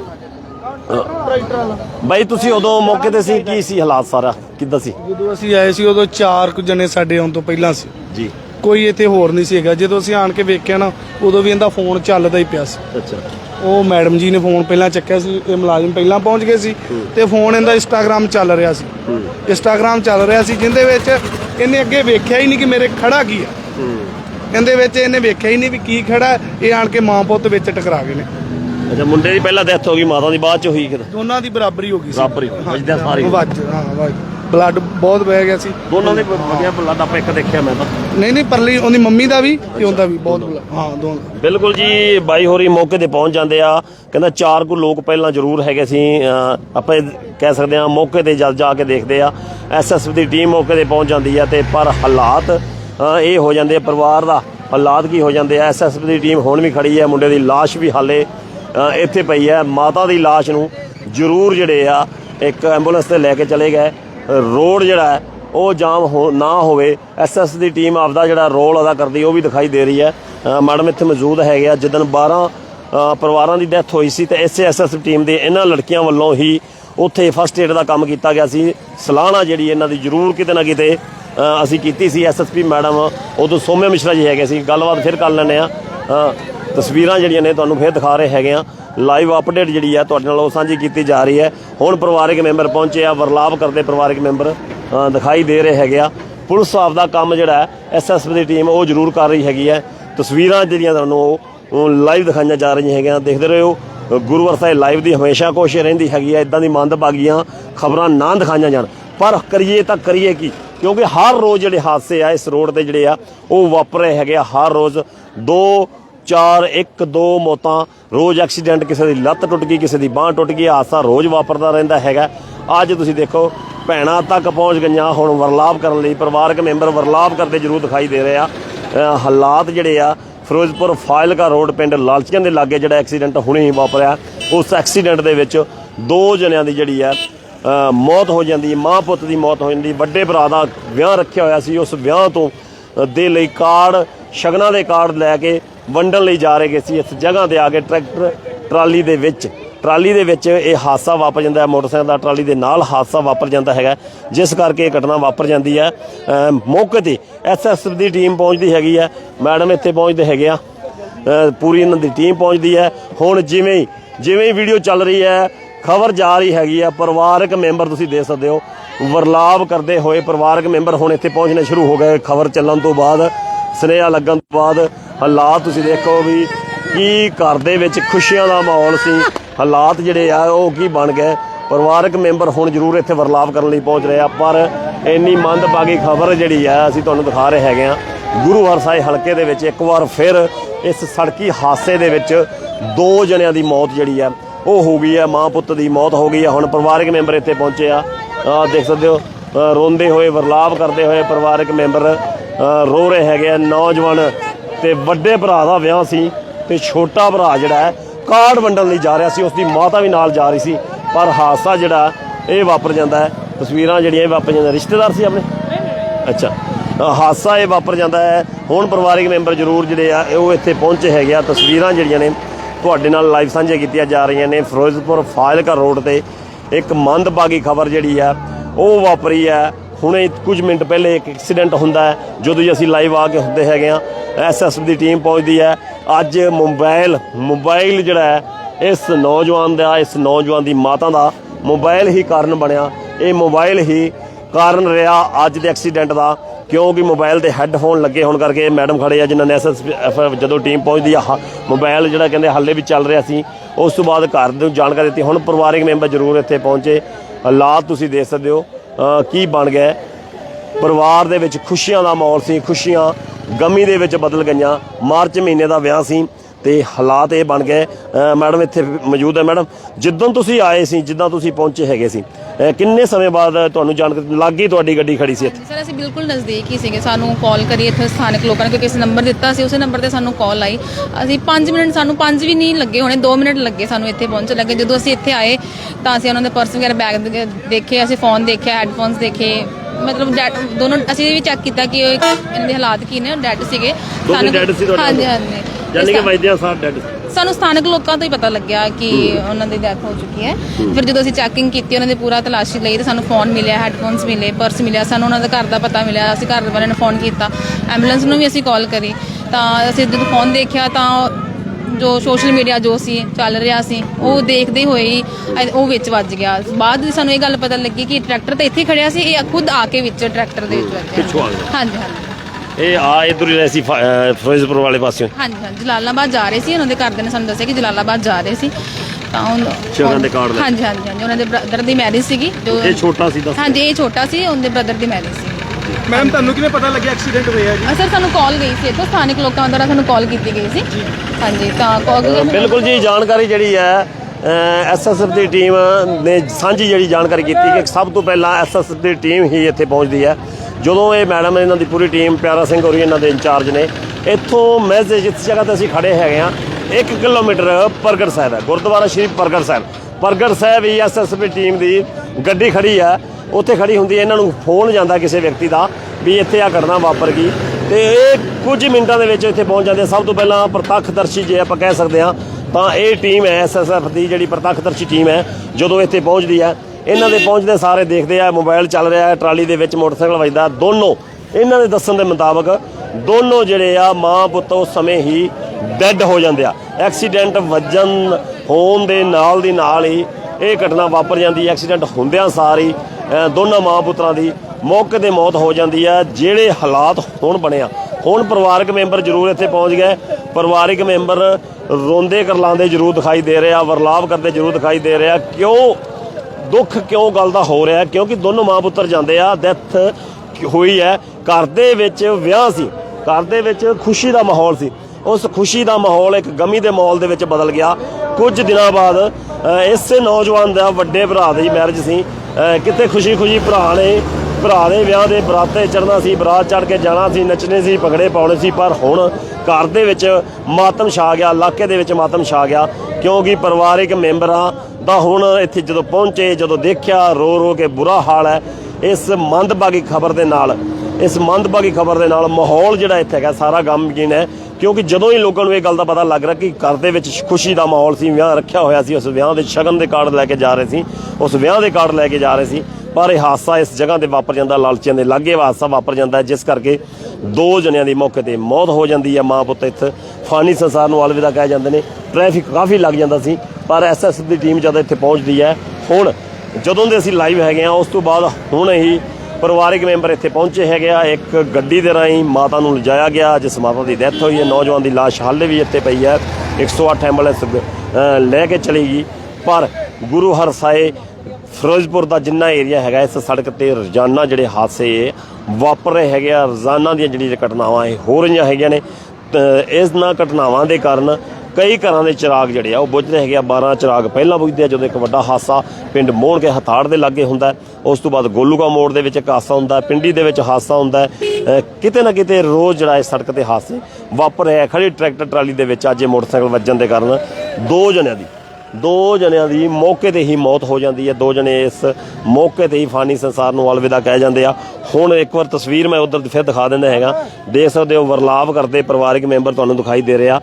ਬਾਈ ਤੁਸੀਂ ਉਦੋਂ ਮੌਕੇ ਤੇ ਸੀ? ਕੀ ਸੀ ਹਾਲਾਤ ਸਾਰਾ? ਕਿੱਦਾਂ ਸੀ? ਜਦੋਂ ਅਸੀਂ ਆਏ ਸੀ ਉਦੋਂ ਚਾਰ ਕੁ ਜਣੇ ਸਾਡੇ ਆਉਣ ਤੋਂ ਪਹਿਲਾਂ ਸੀ। ਜੀ। ਕੋਈ ਇੱਥੇ ਹੋਰ ਨਹੀਂ ਸੀ ਹੈਗਾ। ਜਦੋਂ ਅਸੀਂ ਆਣ ਕੇ ਵੇਖਿਆ ਨਾ ਉਦੋਂ ਵੀ ਇਹਦਾ ਫੋਨ ਚੱਲਦਾ ਹੀ ਪਿਆ ਸੀ। ਅੱਛਾ। ਉਹ ਮੈਡਮ ਜੀ ਨੇ ਫੋਨ ਪਹਿਲਾਂ ਚੱਕਿਆ ਸੀ ਇਹ ਮੁਲਾਜ਼ਮ ਪਹਿਲਾਂ ਪਹੁੰਚ ਗਏ ਸੀ ਤੇ ਫੋਨ ਇਹਦਾ ਇੰਸਟਾਗ੍ਰam ਚੱਲ ਰਿਹਾ ਸੀ। ਇੰਸਟਾਗ੍ਰam ਚੱਲ ਰਿਹਾ ਸੀ ਜਿੰਦੇ ਵਿੱਚ ਇਹਨੇ ਅੱਗੇ ਵੇਖਿਆ ਹੀ ਨਹੀਂ ਕਿ ਮੇਰੇ ਖੜਾ ਕੀ ਆ। ਇਹਦੇ ਵਿੱਚ ਇਹਨੇ ਵੇਖਿਆ ਹੀ ਨਹੀਂ ਵੀ ਕੀ ਖੜਾ ਹੈ। ਇਹ ਆਣ ਕੇ ਮਾਂ ਪੁੱਤ ਵਿੱਚ ਟਕਰਾ ਗਏ ਨੇ। ਅੱਛਾ ਮੁੰਡੇ ਦੀ ਪਹਿਲਾਂ ਡੈਥ ਹੋ ਗਈ ਮਾਤਾ ਦੀ ਬਾਅਦ ਚ ਹੋਈ ਕਿਦਾਂ ਦੋਨਾਂ ਦੀ ਬਰਾਬਰੀ ਹੋ ਗਈ ਸੀ। ਬਰਾਬਰੀ ਹੋ ਵੱਜਦਿਆਂ ਸਾਰੀ। ਵੱਜ ਹਾਂ ਵੱਜ। ਬਲੱਡ ਬਹੁਤ ਵਹਿ ਗਿਆ ਸੀ। ਦੋਨਾਂ ਦੇ ਵਧੀਆ ਬਲੱਡ ਆਪਾਂ ਇੱਕ ਦੇਖਿਆ ਮੈਂ ਤਾਂ। ਨਹੀਂ ਨਹੀਂ ਪਰਲੀ ਉਹਦੀ ਮੰਮੀ ਦਾ ਵੀ ਤੇ ਉਹਦਾ ਵੀ ਬਹੁਤ blood- ਹਾਂ ਦੋਨਾਂ ਬਿਲਕੁਲ ਜੀ ਬਾਈ ਹੋਰੀ ਮੌਕੇ ਤੇ ਪਹੁੰਚ ਜਾਂਦੇ ਆ। ਕਹਿੰਦਾ ਚਾਰ ਕੁ ਲੋਕ ਪਹਿਲਾਂ ਜ਼ਰੂਰ ਹੈਗੇ ਸੀ। ਅਹ ਆਪਾਂ ਇਹ ਕਹਿ ਸਕਦੇ ਆ ਮੌਕੇ ਤੇ ਜਦ ਜਾ ਕੇ ਦੇਖਦੇ ਆ ਐਸਐਸਐਫ ਦੀ ਟੀਮ ਮੌਕੇ ਤੇ ਪਹੁੰਚ ਜਾਂਦੀ ਆ ਤੇ ਪਰ ਹਾਲਾਤ ਅਹ ਇਹ ਹੋ ਜਾਂਦੇ ਆ ਪਰਿਵਾਰ ਦਾ ਹਾਲਾਤ ਕੀ ਹੋ ਜਾਂਦੇ ਆ। ਐਸਐਸਐਫ ਦੀ ਟੀਮ ਹੁਣ ਵੀ ਖੜੀ ਹੈ ਮੁੰਡੇ ਦੀ ਲਾਸ਼ ਵੀ ਹਾਲੇ ਅਹ ਇੱਥੇ ਪਈ ਹੈ ਮਾਤਾ ਦੀ ਲਾਸ਼ ਨੂੰ ਜ਼ਰੂਰ ਜਿਹੜੇ ਆ ਇੱਕ ਐਂਬੂਲੈਂਸ ਤੇ ਲੈ ਕੇ ਚਲੇ ਗਏ। ਰੋਡ ਜਿਹੜਾ ਹੈ, ਉਹ ਜਾਮ ਹੋ ਨਾ ਹੋਵੇ ਐਸਐਸ ਦੀ ਟੀਮ ਆਪਦਾ ਜਿਹੜਾ ਰੋਲ ਅਦਾ ਕਰਦੀ, ਉਹ ਵੀ ਦਿਖਾਈ ਦੇ ਰਹੀ ਹੈ। ਮੈਡਮ ਇੱਥੇ ਮੌਜੂਦ ਹੈਗੇ ਆ। ਜਿੱਦਣ 12 ਪਰਿਵਾਰਾਂ ਦੀ ਡੈਥ ਹੋਈ ਸੀ, ਤੇ ਐਸਏ ਐਸਐਸ ਟੀਮ ਦੇ ਇਹਨਾਂ ਲੜਕੀਆਂ ਵੱਲੋਂ ਹੀ ਉੱਥੇ ਫਸਟ ਏਡ ਦਾ ਕੰਮ ਕੀਤਾ ਗਿਆ ਸੀ। ਸਲਾਹਣਾ ਜਿਹੜੀ ਇਹਨਾਂ ਦੀ ਜ਼ਰੂਰ ਕਿਤੇ ਨਾ ਕਿਤੇ ਅਸੀਂ ਕੀਤੀ ਸੀ। ਐਸਐਸਪੀ ਮੈਡਮ ਉਦੋਂ ਸੋਮਿਆ ਮਿਸ਼ਰਾ ਜੀ ਹੈਗੇ ਸੀ। ਗੱਲਬਾਤ ਫਿਰ ਕਰ ਲੈਂਦੇ ਆ ਤਸਵੀਰਾਂ ਜਿਹੜੀਆਂ ਨੇ ਤੁਹਾਨੂੰ ਫਿਰ ਦਿਖਾ ਰਹੇ ਹੈਗੇ ਆ ਲਾਈਵ ਅਪਡੇਟ ਜਿਹੜੀ ਆ ਤੁਹਾਡੇ ਨਾਲ ਉਹ ਸਾਂਝੀ ਕੀਤੀ ਜਾ ਰਹੀ ਹੈ। ਹੁਣ ਪਰਿਵਾਰਕ ਮੈਂਬਰ ਪਹੁੰਚੇ ਆ ਵਰਲਾਪ ਕਰਦੇ ਪਰਿਵਾਰਕ ਮੈਂਬਰ ਦਿਖਾਈ ਦੇ ਰਹੇ ਹੈਗੇ ਆ। ਪੁਲਿਸ ਆਫ ਦਾ ਕੰਮ ਜਿਹੜਾ ਹੈ ਐਸਐਸਪੀ ਦੀ ਟੀਮ ਉਹ ਜ਼ਰੂਰ ਕਰ ਰਹੀ ਹੈਗੀ ਹੈ। ਤਸਵੀਰਾਂ ਜਿਹੜੀਆਂ ਤੁਹਾਨੂੰ ਉਹ ਲਾਈਵ ਦਿਖਾਈਆਂ ਜਾ ਰਹੀਆਂ ਹੈਗੀਆਂ, ਦੇਖਦੇ ਰਹੋ। ਗੁਰੂਵਰ ਸਾਹਿਬ ਲਾਈਵ ਦੀ ਹਮੇਸ਼ਾ ਕੋਸ਼ਿਸ਼ ਰਹਿੰਦੀ ਹੈਗੀ ਹੈ ਇਦਾਂ ਦੀ ਮੰਦਭਾਗੀਆਂ ਖਬਰਾਂ ਨਾ ਦਿਖਾਈਆਂ ਜਾਣ। ਪਰ ਕਰੀਏ ਤਾਂ ਕਰੀਏ ਕੀ? ਕਿਉਂਕਿ ਹਰ ਰੋਜ਼ ਜਿਹੜੇ ਹਾਦਸੇ ਆ, ਇਸ ਰੋਡ ਤੇ ਜਿਹੜੇ ਆ, ਉਹ ਵਾਪਰ ਰਹੇ ਹੈਗੇ ਆ। ਹਰ ਰੋਜ਼ ਦੋ ਚਾਰ ਇੱਕ ਦੋ ਮੌਤਾਂ, ਰੋਜ਼ ਐਕਸੀਡੈਂਟ ਕਿਸੇ ਦੀ ਲੱਤ ਟੁੱਟ ਗਈ, ਕਿਸੇ ਦੀ ਬਾਹ ਟੁੱਟ ਗਈ ਹਾਦਸਾ ਰੋਜ਼ ਵਾਪਰਦਾ ਰਹਿੰਦਾ ਹੈਗਾ। ਅੱਜ ਤੁਸੀਂ ਦੇਖੋ, ਭੈਣਾਂ ਤੱਕ ਪਹੁੰਚ ਗਈਆਂ, ਹੁਣ ਵਰਲਾਪ ਕਰਨ ਲਈ ਪਰਿਵਾਰਕ ਮੈਂਬਰ ਵਰਲਾਪ ਕਰਦੇ ਜ਼ਰੂਰ ਦਿਖਾਈ ਦੇ ਰਹੇ ਆ। ਹਾਲਾਤ ਜਿਹੜੇ ਆ, ਫਿਰੋਜ਼ਪੁਰ ਫਾਇਲਕਾ ਰੋਡ ਪਿੰਡ ਲਾਲਚੀਆਂ ਦੇ ਲਾਗੇ ਜਿਹੜਾ ਐਕਸੀਡੈਂਟ ਹੁਣੇ ਹੀ ਵਾਪਰਿਆ। ਉਸ ਐਕਸੀਡੈਂਟ ਦੇ ਵਿੱਚ ਦੋ ਜਣਿਆਂ ਦੀ ਜਿਹੜੀ ਹੈ ਮੌਤ ਹੋ ਜਾਂਦੀ ਹੈ ਮਾਂ ਪੁੱਤ ਦੀ ਮੌਤ ਹੋ ਜਾਂਦੀ, ਵੱਡੇ ਭਰਾ ਦਾ ਵਿਆਹ ਰੱਖਿਆ ਹੋਇਆ ਸੀ। ਉਸ ਵਿਆਹ ਤੋਂ ਦੇ ਲਈ ਕਾਰਡ, ਸ਼ਗਨਾਂ ਦੇ ਕਾਰਡ ਲੈ ਕੇ ਵੰਡਣ ਲਈ ਜਾ ਰਹੇ ਸੀ ਇਸ ਜਗ੍ਹਾ ਤੇ ਆ ਕੇ ਟਰੈਕਟਰ, ਟਰਾਲੀ ਦੇ ਵਿੱਚ। ਟਰਾਲੀ ਦੇ ਵਿੱਚ ਇਹ ਹਾਦਸਾ ਵਾਪਰ ਜਾਂਦਾ ਹੈ, ਮੋਟਰਸਾਈਕਲ ਦਾ ਟਰਾਲੀ ਦੇ ਨਾਲ ਹਾਦਸਾ ਵਾਪਰ ਜਾਂਦਾ ਹੈਗਾ ਜਿਸ ਕਰਕੇ ਇਹ ਘਟਨਾ ਵਾਪਰ ਜਾਂਦੀ ਹੈ। ਮੌਕੇ ਤੇ ਐਸਐਸ ਦੀ ਟੀਮ ਪਹੁੰਚਦੀ ਹੈਗੀ ਹੈ। ਮੈਡਮ ਇੱਥੇ ਪਹੁੰਚਦੇ ਹੈਗੇ ਆ। ਪੂਰੀ ਇਹਨਾਂ ਦੀ ਟੀਮ ਪਹੁੰਚਦੀ ਹੈ। ਹੁਣ ਜਿਵੇਂ ਹੀ ਜਿਵੇਂ ਹੀ ਵੀਡੀਓ ਚੱਲ ਰਹੀ ਹੈ, ਖਬਰ ਜਾ ਰਹੀ ਹੈਗੀ ਆ ਪਰਿਵਾਰਕ ਮੈਂਬਰ ਤੁਸੀਂ ਦੇ ਸਕਦੇ ਹੋ। ਵਰਲਾਪ ਕਰਦੇ ਹੋਏ ਪਰਿਵਾਰਕ ਮੈਂਬਰ ਹੁਣ ਇੱਥੇ ਪਹੁੰਚਣੇ ਸ਼ੁਰੂ ਹੋ ਗਏ। ਖਬਰ ਚੱਲਣ ਤੋਂ ਬਾਅਦ ਸੁਨੇਹਾ ਲੱਗਣ ਤੋਂ ਬਾਅਦ ਹਾਲਾਤ ਤੁਸੀਂ ਦੇਖੋ ਵੀ ਕੀ ਘਰ ਦੇ ਵਿੱਚ ਖੁਸ਼ੀਆਂ ਦਾ ਮਾਹੌਲ ਸੀ। ਹਾਲਾਤ ਜਿਹੜੇ ਆ, ਉਹ ਕੀ ਬਣ ਗਏ? ਪਰਿਵਾਰਕ ਮੈਂਬਰ ਹੁਣ ਜ਼ਰੂਰ ਇੱਥੇ ਵਰਲਾਪ ਕਰਨ ਲਈ ਪਹੁੰਚ ਰਹੇ ਆ, ਪਰ ਇੰਨੀ ਮੰਦਭਾਗੀ ਖਬਰ ਜਿਹੜੀ ਆ, ਅਸੀਂ ਤੁਹਾਨੂੰ ਦਿਖਾ ਰਹੇ ਹੈਗੇ ਆ। ਗੁਰੂ ਹਰਸਾਏ ਹਲਕੇ ਦੇ ਵਿੱਚ ਇੱਕ ਵਾਰ ਫਿਰ ਇਸ ਸੜਕੀ ਹਾਦਸੇ ਦੇ ਵਿੱਚ ਦੋ ਜਣਿਆਂ ਦੀ ਮੌਤ ਜਿਹੜੀ ਆ, ਉਹ ਹੋ ਗਈ ਹੈ ਮਾਂ ਪੁੱਤ ਦੀ ਮੌਤ ਹੋ ਗਈ ਹੈ ਹੁਣ ਪਰਿਵਾਰਕ ਮੈਂਬਰ ਇੱਥੇ ਪਹੁੰਚੇ ਆ। ਆਹ ਦੇਖ ਸਕਦੇ ਹੋ ਰੋਂਦੇ ਹੋਏ ਵਰਲਾਪ ਕਰਦੇ ਹੋਏ ਪਰਿਵਾਰਕ ਮੈਂਬਰ ਰੋ ਰਹੇ ਹੈਗੇ ਆ ਨੌਜਵਾਨ ਤੇ ਵੱਡੇ ਭਰਾ ਦਾ ਵਿਆਹ ਸੀ ਤੇ ਛੋਟਾ ਭਰਾ ਜਿਹੜਾ ਹੈ, ਕਾਰਡ ਵੰਡਣ ਲਈ ਜਾ ਰਿਹਾ ਸੀ ਉਸ ਦੀ ਮਾਤਾ ਵੀ ਨਾਲ ਜਾ ਰਹੀ ਸੀ, ਪਰ ਹਾਦਸਾ ਜਿਹੜਾ ਇਹ ਵਾਪਰ ਜਾਂਦਾ ਹੈ। ਤਸਵੀਰਾਂ ਜਿਹੜੀਆਂ ਇਹ ਵਾਪਰ ਜਾਂਦੀਆਂ, ਰਿਸ਼ਤੇਦਾਰ ਸੀ ਆਪਣੇ? ਅੱਛਾ ਹਾਦਸਾ ਇਹ ਵਾਪਰ ਜਾਂਦਾ ਹੈ। ਹੁਣ ਪਰਿਵਾਰਿਕ ਮੈਂਬਰ ਜ਼ਰੂਰ ਜਿਹੜੇ ਆ ਉਹ ਇੱਥੇ ਪਹੁੰਚੇ ਹੈਗੇ ਆ। ਤਸਵੀਰਾਂ ਜਿਹੜੀਆਂ ਨੇ ਤੁਹਾਡੇ ਨਾਲ ਲਾਈਵ ਸਾਂਝੇ ਕੀਤੀਆਂ ਜਾ ਰਹੀਆਂ ਨੇ। ਫਿਰੋਜ਼ਪੁਰ ਫਾਜ਼ਿਲਕਾ ਰੋਡ ਤੇ ਇੱਕ ਮੰਦਭਾਗੀ ਖਬਰ ਜਿਹੜੀ ਆ, ਉਹ ਵਾਪਰੀ ਹੈ ਹੁਣੇ ਕੁਝ ਮਿੰਟ ਪਹਿਲੇ ਇੱਕ ਐਕਸੀਡੈਂਟ ਹੁੰਦਾ ਹੈ, ਜਦੋਂ ਹੀ ਅਸੀਂ ਲਾਈਵ ਆ ਕੇ ਹੁੰਦੇ ਹੈਗੇ ਆ ਐਸਐਸ ਦੀ ਟੀਮ ਪਹੁੰਚਦੀ ਹੈ। ਅੱਜ ਮੋਬਾਈਲ ਮੋਬਾਈਲ ਜਿਹੜਾ ਹੈ, ਇਸ ਨੌਜਵਾਨ ਦਾ, ਇਸ ਨੌਜਵਾਨ ਦੀ ਮਾਤਾ ਦਾ ਮੋਬਾਈਲ ਹੀ ਕਾਰਨ ਬਣਿਆ। ਇਹ ਮੋਬਾਈਲ ਹੀ ਕਾਰਨ ਰਿਹਾ ਅੱਜ ਦੇ ਐਕਸੀਡੈਂਟ ਦਾ, ਕਿਉਂਕਿ ਮੋਬਾਈਲ ਦੇ ਹੈੱਡਫੋਨ ਲੱਗੇ ਹੋਣ ਕਰਕੇ ਮੈਡਮ ਖੜੇ ਆ, ਜਿਨ੍ਹਾਂ ਨੇ ਐਸਐਸ ਜਦੋਂ ਟੀਮ ਪਹੁੰਚਦੀ ਆ, ਹ- ਮੋਬਾਈਲ ਜਿਹੜਾ ਕਹਿੰਦੇ ਹਾਲੇ ਵੀ ਚੱਲ ਰਿਹਾ ਸੀ, ਉਸ ਤੋਂ ਬਾਅਦ ਘਰ ਨੂੰ ਜਾਣਕਾਰੀ ਦਿੱਤੀ। ਹੁਣ ਪਰਿਵਾਰਕ ਮੈਂਬਰ ਜ਼ਰੂਰ ਇੱਥੇ ਪਹੁੰਚੇ। ਹਾਲਾਤ ਤੁਸੀਂ ਦੇਖ ਸਕਦੇ ਹੋ। ਕੀ ਬਣ ਗਿਆ ਪਰਿਵਾਰ ਦੇ ਵਿੱਚ ਖੁਸ਼ੀਆਂ ਦਾ ਮਾਹੌਲ ਸੀ, ਖੁਸ਼ੀਆਂ ਗਮੀ ਦੇ ਵਿੱਚ ਬਦਲ ਗਈਆਂ। ਮਾਰਚ ਮਹੀਨੇ ਦਾ ਵਿਆਹ ਸੀ। ਤੇ ਹਾਲਾਤ ਇਹ ਬਣ ਗਏ। ਮੈਡਮ ਇੱਥੇ ਮੌਜੂਦ ਹੈ। ਮੈਡਮ ਜਿੱਦੋਂ ਤੁਸੀਂ ਆਏ ਸੀ ਜਿੱਦਾਂ ਤੁਸੀਂ ਪਹੁੰਚੇ ਹੈਗੇ ਸੀ ਕਿੰਨੇ ਸਮੇਂ ਬਾਅਦ ਤੁਹਾਨੂੰ ਜਾਣਕਾਰੀ ਲੱਗੀ ਤੁਹਾਡੀ ਗੱਡੀ ਖੜੀ ਸੀ ਇੱਥੇ? ਸਰ ਅਸੀਂ ਬਿਲਕੁਲ ਨਜ਼ਦੀਕ ਹੀ ਸੀਗੇ। ਸਾਨੂੰ ਕਾਲ ਕਰੀ ਇੱਥੇ ਸਥਾਨਕ ਲੋਕਾਂ ਨੇ ਕਿਉਂਕਿ ਅਸੀਂ ਨੰਬਰ ਦਿੱਤਾ ਸੀ ਉਸੇ ਨੰਬਰ ਤੇ ਸਾਨੂੰ ਕਾਲ ਆਈ। ਅਸੀਂ 5 ਮਿੰਟ ਸਾਨੂੰ 5 ਵੀ ਨਹੀਂ ਲੱਗੇ ਹੋਣੇ 2 ਮਿੰਟ ਲੱਗੇ ਸਾਨੂੰ ਇੱਥੇ ਪਹੁੰਚਣ ਲੱਗੇ। ਜਦੋਂ ਅਸੀਂ ਇੱਥੇ ਆਏ ਤਾਂ ਅਸੀਂ ਉਹਨਾਂ ਦੇ ਪਰਸ ਵਗੈਰਾ ਬੈਗ ਦੇਖੇ ਅਸੀਂ ਫੋਨ ਦੇਖਿਆ ਹੈੱਡਫੋਨਸ ਦੇਖੇ। ਮਤਲਬ ਡੈਡ ਦੋਨੋਂ ਅਸੀਂ ਵੀ ਚੈੱਕ ਕੀਤਾ ਕਿ ਇਹਨਾਂ ਦੇ ਹਾਲਾਤ ਕੀ ਨੇ ਡੈਡ ਸੀਗੇ। ਸਾਨੂੰ- ਹਾਂਜੀ? ਹਾਂਜੀ। ਯਾਨੀ ਕਿ ਵੈਦਿਆ ਸਾਹਿਬ ਡੈਡ। ਸਾਨੂੰ ਸਥਾਨਕ ਲੋਕਾਂ ਤੋਂ ਹੀ ਪਤਾ ਲੱਗਿਆ ਕਿ ਉਹਨਾਂ ਦੀ ਡੈਥ ਹੋ ਚੁੱਕੀ ਹੈ। ਫਿਰ ਜਦੋਂ ਅਸੀਂ ਚੈਕਿੰਗ ਕੀਤੀ ਉਹਨਾਂ ਦੇ ਪੂਰਾ ਤਲਾਸ਼ੀ ਲਈ ਤੇ ਸਾਨੂੰ ਫੋਨ ਮਿਲਿਆ ਹੈੱਡਫੋਨਸ ਮਿਲੇ ਪਰਸ ਮਿਲਿਆ ਸਾਨੂੰ ਉਹਨਾਂ ਦੇ ਘਰ ਦਾ ਪਤਾ ਮਿਲਿਆ ਅਸੀਂ ਘਰ ਵਾਲਿਆਂ ਨੂੰ ਫੋਨ ਕੀਤਾ। ਐਂਬੂਲੈਂਸ ਨੂੰ ਵੀ ਅਸੀਂ ਕਾਲ ਕਰੀ। ਤਾਂ ਅਸੀਂ ਜਦੋਂ ਫੋਨ ਦੇਖਿਆ ਤਾਂ ਜੋ ਸੋਸ਼ਲ ਮੀਡੀਆ ਜੋ ਸੀ ਚੱਲ ਰਿਹਾ ਸੀ ਉਹ ਦੇਖਦੇ ਹੋਏ ਹੀ ਉਹ ਵਿੱਚ ਵੱਜ ਗਿਆ। ਬਾਅਦ ਵਿੱਚ ਸਾਨੂੰ ਇਹ ਗੱਲ ਪਤਾ ਲੱਗੀ ਕਿ ਟਰੈਕਟਰ ਤਾਂ ਇੱਥੇ ਖੜਿਆ ਸੀ ਇਹ ਖੁਦ ਆ ਕੇ ਵਿੱਚ ਟਰੈਕਟਰ ਦੇ ਵਿੱਚ ਵੱਜਿਆ। ਹਾਂਜੀ ਹਾਂਜੀ। ਇਹ ਆ ਇਧਰ ਹੀ ਰਹੇ ਸੀ ਫ- ਫਿਰੋਜ਼ਪੁਰ ਵਾਲੇ ਪਾਸਿਓਂ। ਹਾਂਜੀ ਹਾਂਜੀ ਜਲਾਲਾਬਾਦ ਜਾ ਰਹੇ ਸੀ ਉਹਨਾਂ ਦੇ ਘਰਦਿਆਂ ਨੇ ਸਾਨੂੰ ਦੱਸਿਆ ਕਿ ਜਲਾਲਾਬਾਦ ਜਾ ਰਹੇ ਸੀ। ਤਾਂ ਉਹ ਸ਼ਗਨ ਦੇ ਕਾਰਡ ਲੈ ਕੇ। ਹਾਂਜੀ ਹਾਂਜੀ ਹਾਂਜੀ ਉਹਨਾਂ ਦੇ ਬ੍ਰਦਰ ਦੀ ਮੈਰਿਜ ਸੀਗੀ ਜੋ ਇਹ ਛੋਟਾ ਸੀ ਦੱਸ ਹਾਂਜੀ ਇਹ ਛੋਟਾ ਸੀ ਉਹਦੇ ਬ੍ਰਦਰ ਦੀ ਮੈਰਿਜ ਸੀ। ਮੈਮ ਤੁਹਾਨੂੰ ਕਿਵੇਂ ਪਤਾ ਲੱਗਿਆ ਐਕਸੀਡੈਂਟ ਹੋਇਆ ਜੀ? ਸਰ ਸਾਨੂੰ ਕਾਲ ਗਈ ਸੀ ਇੱਥੋਂ ਸਥਾਨਕ ਲੋਕਾਂ ਦੁਆਰਾ ਸਾਨੂੰ ਕਾਲ ਕੀਤੀ ਗਈ ਸੀ। ਹਾਂਜੀ ਤਾਂ ਕਾਲ ਬਿਲਕੁਲ ਜੀ ਜਾਣਕਾਰੀ ਜਿਹੜੀ ਹੈ ਐਸਐਸਐਫ ਦੀ ਟੀਮ ਨੇ ਸਾਂਝੀ ਜਿਹੜੀ ਜਾਣਕਾਰੀ ਕੀਤੀ ਕਿ ਸਭ ਤੋਂ ਪਹਿਲਾਂ ਐਸਐਸਐਫ ਦੀ ਟੀਮ ਹੀ ਇੱਥੇ ਪਹੁੰਚਦੀ ਹੈ। ਜਦੋਂ ਇਹ ਮੈਡਮ ਇਹਨਾਂ ਦੀ ਪੂਰੀ ਟੀਮ, ਪਿਆਰਾ ਸਿੰਘ ਹੋਰੀ ਇਹਨਾਂ ਦੇ ਇੰਚਾਰਜ ਨੇ, ਇੱਥੋਂ ਮੈਸੇਜ ਜਿਸ ਜਗ੍ਹਾ ਤੇ ਅਸੀਂ ਖੜੇ ਹੈਗੇ ਆ 1 ਕਿਲੋਮੀਟਰ ਪ੍ਰਗਟ ਸਾਹਿਬ ਹੈ, ਗੁਰਦੁਆਰਾ ਸ਼੍ਰੀ ਪ੍ਰਗਟ ਸਾਹਿਬ। ਪ੍ਰਗਟ ਸਾਹਿਬ ਹੀ ਐਸਐਸਐਫ ਦੀ ਟੀਮ ਦੀ ਗੱਡੀ ਖੜੀ ਹੈ। ਉੱਥੇ ਖੜੀ ਹੁੰਦੀ ਹੈ, ਇਹਨਾਂ ਨੂੰ ਫੋਨ ਜਾਂਦਾ ਕਿਸੇ ਵਿਅਕਤੀ ਦਾ ਵੀ ਇੱਥੇ ਆ ਘਟਨਾ ਵਾਪਰ ਗਈ। ਤੇ ਇਹ ਕੁਝ ਮਿੰਟਾਂ ਦੇ ਵਿੱਚ ਇੱਥੇ ਪਹੁੰਚ ਜਾਂਦੇ ਆ। ਸਭ ਤੋਂ ਪਹਿਲਾਂ ਪ੍ਰਤੱਖਦਰਸ਼ੀ ਜੇ ਆਪਾਂ ਕਹਿ ਸਕਦੇ ਹਾਂ, ਤਾਂ ਇਹ ਟੀਮ ਹੈ ਐਸਐਸਐਫ ਦੀ ਜਿਹੜੀ ਪ੍ਰਤੱਖਦਰਸ਼ੀ ਟੀਮ ਹੈ, ਜਦੋਂ ਇੱਥੇ ਪਹੁੰਚਦੀ ਹੈ ਇਹਨਾਂ ਦੇ ਪਹੁੰਚਦੇ ਸਾਰੇ ਦੇਖਦੇ ਆ, ਮੋਬਾਈਲ ਚੱਲ ਰਿਹਾ ਹੈ, ਟਰਾਲੀ ਦੇ ਵਿੱਚ ਮੋਟਰਸਾਈਕਲ ਵੱਜਦਾ, ਦੋਨੋਂ, ਇਹਨਾਂ ਦੇ ਦੱਸਣ ਦੇ ਮੁਤਾਬਕ ਦੋਨੋਂ ਜਿਹੜੇ ਆ ਮਾਂ ਪੁੱਤ ਉਸ ਸਮੇਂ ਹੀ ਡੈੱਡ ਹੋ ਜਾਂਦੇ ਆ। ਐਕਸੀਡੈਂਟ ਵੱਜਣ ਹੋਣ ਦੇ ਨਾਲ ਦੀ ਨਾਲ ਹੀ ਇਹ ਘਟਨਾ ਵਾਪਰ ਜਾਂਦੀ ਹੈ ਐਕਸੀਡੈਂਟ ਹੁੰਦਿਆਂ ਸਾਰੀ ਦੋਨਾਂ ਮਾਂ ਪੁੱਤਰਾਂ ਦੀ ਮੌਕੇ ਤੇ ਮੌਤ ਹੋ ਜਾਂਦੀ ਹੈ। ਜਿਹੜੇ ਹਾਲਾਤ ਹੁਣ ਬਣਿਆ ਹੁਣ ਪਰਿਵਾਰਕ ਮੈਂਬਰ ਜ਼ਰੂਰ ਇੱਥੇ ਪਹੁੰਚ ਗਏ। ਪਰਿਵਾਰਕ ਮੈਂਬਰ ਰੋਂਦੇ ਕਰਲਾਉਂਦੇ ਜ਼ਰੂਰ ਦਿਖਾਈ ਦੇ ਰਿਹਾ ਵਰਲਾਪ ਕਰਦੇ ਜ਼ਰੂਰ ਦਿਖਾਈ ਦੇ ਰਿਹਾ ਕਿਉਂ ਦੁੱਖ ਕਿਉਂ ਗੱਲ ਦਾ ਹੋ ਰਿਹਾ ਕਿਉਂਕਿ ਦੋਨੋਂ ਮਾਂ ਪੁੱਤਰ ਜਾਂਦੇ ਆ ਡੈਥ ਹੋਈ ਹੈ। ਘਰ ਦੇ ਵਿੱਚ ਵਿਆਹ ਸੀ। ਘਰ ਦੇ ਵਿੱਚ ਖੁਸ਼ੀ ਦਾ ਮਾਹੌਲ ਸੀ। ਉਸ ਖੁਸ਼ੀ ਦਾ ਮਾਹੌਲ ਇੱਕ ਗਮੀ ਦੇ ਮਾਹੌਲ ਦੇ ਵਿੱਚ ਬਦਲ ਗਿਆ। ਕੁਝ ਦਿਨਾਂ ਬਾਅਦ ਅ, ਇਸੇ ਨੌਜਵਾਨ ਦਾ ਵੱਡੇ ਭਰਾ ਦੀ ਮੈਰਿਜ ਸੀ। ਅ, ਕਿਤੇ ਖੁਸ਼ੀ-ਖੁਸ਼ੀ ਭਰਾ ਨੇ ਭਰਾ ਦੇ ਵਿਆਹ ਦੇ ਬਰਾਤੇ ਚੜਨਾ ਸੀ ਬਰਾਤ ਚੜ ਕੇ ਜਾਣਾ ਸੀ ਨੱਚਣੇ ਸੀ ਭੰਗੜੇ ਪਾਉਣੇ ਸੀ। ਪਰ ਹੁਣ ਘਰ ਦੇ ਵਿੱਚ ਮਾਤਮ ਛਾ ਗਿਆ ਇਲਾਕੇ ਦੇ ਵਿੱਚ ਮਾਤਮ ਛਾ ਗਿਆ। ਕਿਉਂਕਿ ਪਰਿਵਾਰਿਕ ਮੈਂਬਰਾਂ ਤਾਂ ਹੁਣ ਇੱਥੇ ਜਦੋਂ ਪਹੁੰਚੇ, ਜਦੋਂ ਦੇਖਿਆ ਰੋ ਰੋ ਕੇ ਬੁਰਾ ਹਾਲ ਹੈ, ਇਸ ਮੰਦਭਾਗੀ ਖਬਰ ਦੇ ਨਾਲ, ਇਸ ਮੰਦਭਾਗੀ ਖਬਰ ਦੇ ਨਾਲ ਮਾਹੌਲ ਜਿਹੜਾ ਇੱਥੇ ਹੈਗਾ ਸਾਰਾ ਗਮਗੀਨ ਹੈ, ਕਿਉਂਕਿ ਜਦੋਂ ਹੀ ਲੋਕਾਂ ਨੂੰ ਇਹ ਗੱਲ ਦਾ ਪਤਾ ਲੱਗ ਰਿਹਾ ਕਿ ਘਰ ਦੇ ਵਿੱਚ ਖੁਸ਼ੀ ਦਾ ਮਾਹੌਲ ਸੀ, ਵਿਆਹ ਰੱਖਿਆ ਹੋਇਆ ਸੀ, ਉਸ ਵਿਆਹ ਦੇ ਸ਼ਗਨ ਦੇ ਕਾਰਡ ਲੈ ਕੇ ਜਾ ਰਹੇ ਸੀ, ਉਸ ਵਿਆਹ ਦੇ ਕਾਰਡ ਲੈ ਕੇ ਜਾ ਰਹੇ ਸੀ, ਪਰ ਇਹ ਹਾਦਸਾ ਇਸ ਜਗ੍ਹਾ ਤੇ ਵਾਪਰ ਜਾਂਦਾ, ਲਾਲਚੀਆਂ ਦੇ ਲਾਗੇ ਹਾਦਸਾ ਵਾਪਰ ਜਾਂਦਾ ਜਿਸ ਕਰਕੇ ਦੋ ਜਣਿਆਂ ਦੀ ਮੌਕੇ ਤੇ ਮੌਤ ਹੋ ਜਾਂਦੀ ਹੈ, ਮਾਂ ਪੁੱਤ ਇੱਥੇ ਫਾਨੀ ਸੰਸਾਰ ਨੂੰ ਅਲਵਿਦਾ ਕਹਿ ਜਾਂਦੇ ਨੇ, ਟ੍ਰੈਫਿਕ ਕਾਫੀ ਲੱਗ ਜਾਂਦਾ ਸੀ ਪਰ ਐਸਐਸ ਦੀ ਟੀਮ ਜਦੋਂ ਇੱਥੇ ਪਹੁੰਚਦੀ ਹੈ ਹੁਣ ਜਦੋਂ ਦੇ ਅਸੀਂ ਲਾਈਵ ਹੈਗੇ ਆ ਉਸ ਤੋਂ ਬਾਅਦ ਹੁਣ ਹੀ ਪਰਿਵਾਰਿਕ ਮੈਂਬਰ ਇੱਥੇ ਪਹੁੰਚੇ ਹੈਗੇ ਆ। ਇੱਕ ਗੱਡੀ ਦੇ ਰਾਹੀਂ ਮਾਤਾ ਨੂੰ ਲਿਜਾਇਆ ਗਿਆ ਜਿਸ ਮਾਤਾ ਦੀ ਡੈਥ ਹੋਈ ਹੈ। ਨੌਜਵਾਨ ਦੀ ਲਾਸ਼ ਹਾਲੇ ਵੀ ਇੱਥੇ ਪਈ ਹੈ। 108 ਐਂਬੂਲੈਂਸ ਅ, ਲੈ ਕੇ ਚਲੀ ਗਈ। ਪਰ ਗੁਰੂ ਹਰਸਾਏ ਫਿਰੋਜ਼ਪੁਰ ਦਾ ਜਿੰਨਾ ਏਰੀਆ ਹੈਗਾ ਇਸ ਸੜਕ ਤੇ ਰੋਜ਼ਾਨਾ ਜਿਹੜੇ ਹਾਦਸੇ ਵਾਪਰ ਰਹੇ ਹੈਗੇ ਆ। ਰੋਜ਼ਾਨਾ ਦੀਆਂ ਜਿਹੜੀਆਂ ਘਟਨਾਵਾਂ ਇਹ ਹੋ ਰਹੀਆਂ ਹੈਗੀਆਂ ਨੇ। ਤੇ ਇਹਨਾਂ ਘਟਨਾਵਾਂ ਦੇ ਕਾਰਨ ਕਈ ਘਰਾਂ ਦੇ ਚਿਰਾਗ ਜਿਹੜੇ ਆ, ਉਹ ਬੁਝਦੇ ਹੈਗੇ ਆ। 12 ਚਿਰਾਗ ਪਹਿਲਾਂ ਬੁਝਦੇ ਆ, ਜਦੋਂ ਇੱਕ ਵੱਡਾ ਹਾਦਸਾ ਪਿੰਡ ਮੋਹਣ ਕੇ ਹਥਾੜ ਦੇ ਲਾਗੇ ਹੁੰਦਾ ਉਸ ਤੋਂ ਬਾਅਦ ਗੋਲੂਗਾ ਮੋੜ ਦੇ ਵਿੱਚ ਇੱਕ ਹਾਦਸਾ ਹੁੰਦਾ ਪਿੰਡੀ ਦੇ ਵਿੱਚ ਹਾਦਸਾ ਹੁੰਦਾ ਕਿਤੇ ਨਾ ਕਿਤੇ ਰੋਜ਼ ਜਿਹੜਾ ਇਹ ਸੜਕ ਤੇ ਹਾਦਸੇ ਵਾਪਰ ਰਿਹਾ ਖੜੀ ਟਰੈਕਟਰ ਟਰਾਲੀ ਦੇ ਵਿੱਚ ਅੱਜ ਇਹ ਮੋਟਰਸਾਈਕਲ ਵੱਜਣ ਦੇ ਕਾਰਨ ਦੋ ਜਣਿਆਂ ਦੀ ਦੋ ਜਣਿਆਂ ਦੀ ਮੌਕੇ ਤੇ ਹੀ ਮੌਤ ਹੋ ਜਾਂਦੀ ਹੈ। ਦੋ ਜਣੇ ਇਸ ਮੌਕੇ ਤੇ ਹੀ ਫਾਨੀ ਸੰਸਾਰ ਨੂੰ ਅਲਵਿਦਾ ਕਹਿ ਜਾਂਦੇ ਆ। ਹੁਣ ਇੱਕ ਵਾਰ ਤਸਵੀਰ ਮੈਂ ਉਧਰ ਫਿਰ ਦਿਖਾ ਦਿੰਦਾ ਹੈਗਾ। ਦੇਖ ਸਕਦੇ ਹੋ ਵਰਲਾਪ ਕਰਦੇ ਪਰਿਵਾਰਕ ਮੈਂਬਰ ਤੁਹਾਨੂੰ ਦਿਖਾਈ ਦੇ ਰਿਹਾ।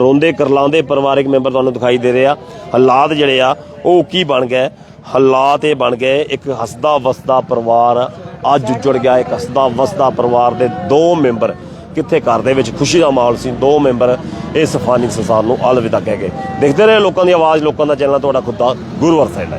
ਰੋਂਦੇ ਕਰਲਾਉਂਦੇ ਪਰਿਵਾਰਕ ਮੈਂਬਰ ਤੁਹਾਨੂੰ ਦਿਖਾਈ ਦੇ ਰਿਹਾ। ਹਾਲਾਤ ਜਿਹੜੇ ਆ, ਉਹ ਕੀ ਬਣ ਗਏ? ਹਾਲਾਤ ਇਹ ਬਣ ਗਏ, ਇੱਕ ਹੱਸਦਾ ਵਸਦਾ ਪਰਿਵਾਰ ਅੱਜ ਉੱਜੜ ਗਿਆ। ਇੱਕ ਹੱਸਦਾ ਵਸਦਾ ਪਰਿਵਾਰ ਦੇ ਦੋ ਮੈਂਬਰ ਕਿੱਥੇ ਘਰ ਦੇ ਵਿੱਚ ਖੁਸ਼ੀ ਦਾ ਮਾਹੌਲ ਸੀ, ਦੋ ਮੈਂਬਰ ਇਸ ਫਾਨੀ ਸੰਸਾਰ ਨੂੰ ਅਲਵਿਦਾ ਕਹਿ ਗਏ। ਦੇਖਦੇ ਰਹੇ ਲੋਕਾਂ ਦੀ ਆਵਾਜ਼, ਲੋਕਾਂ ਦਾ ਚੈਨਲ, ਤੁਹਾਡਾ ਖੁਦ ਦਾ ਗੁਰੂ ਅਰਸਾਈਡ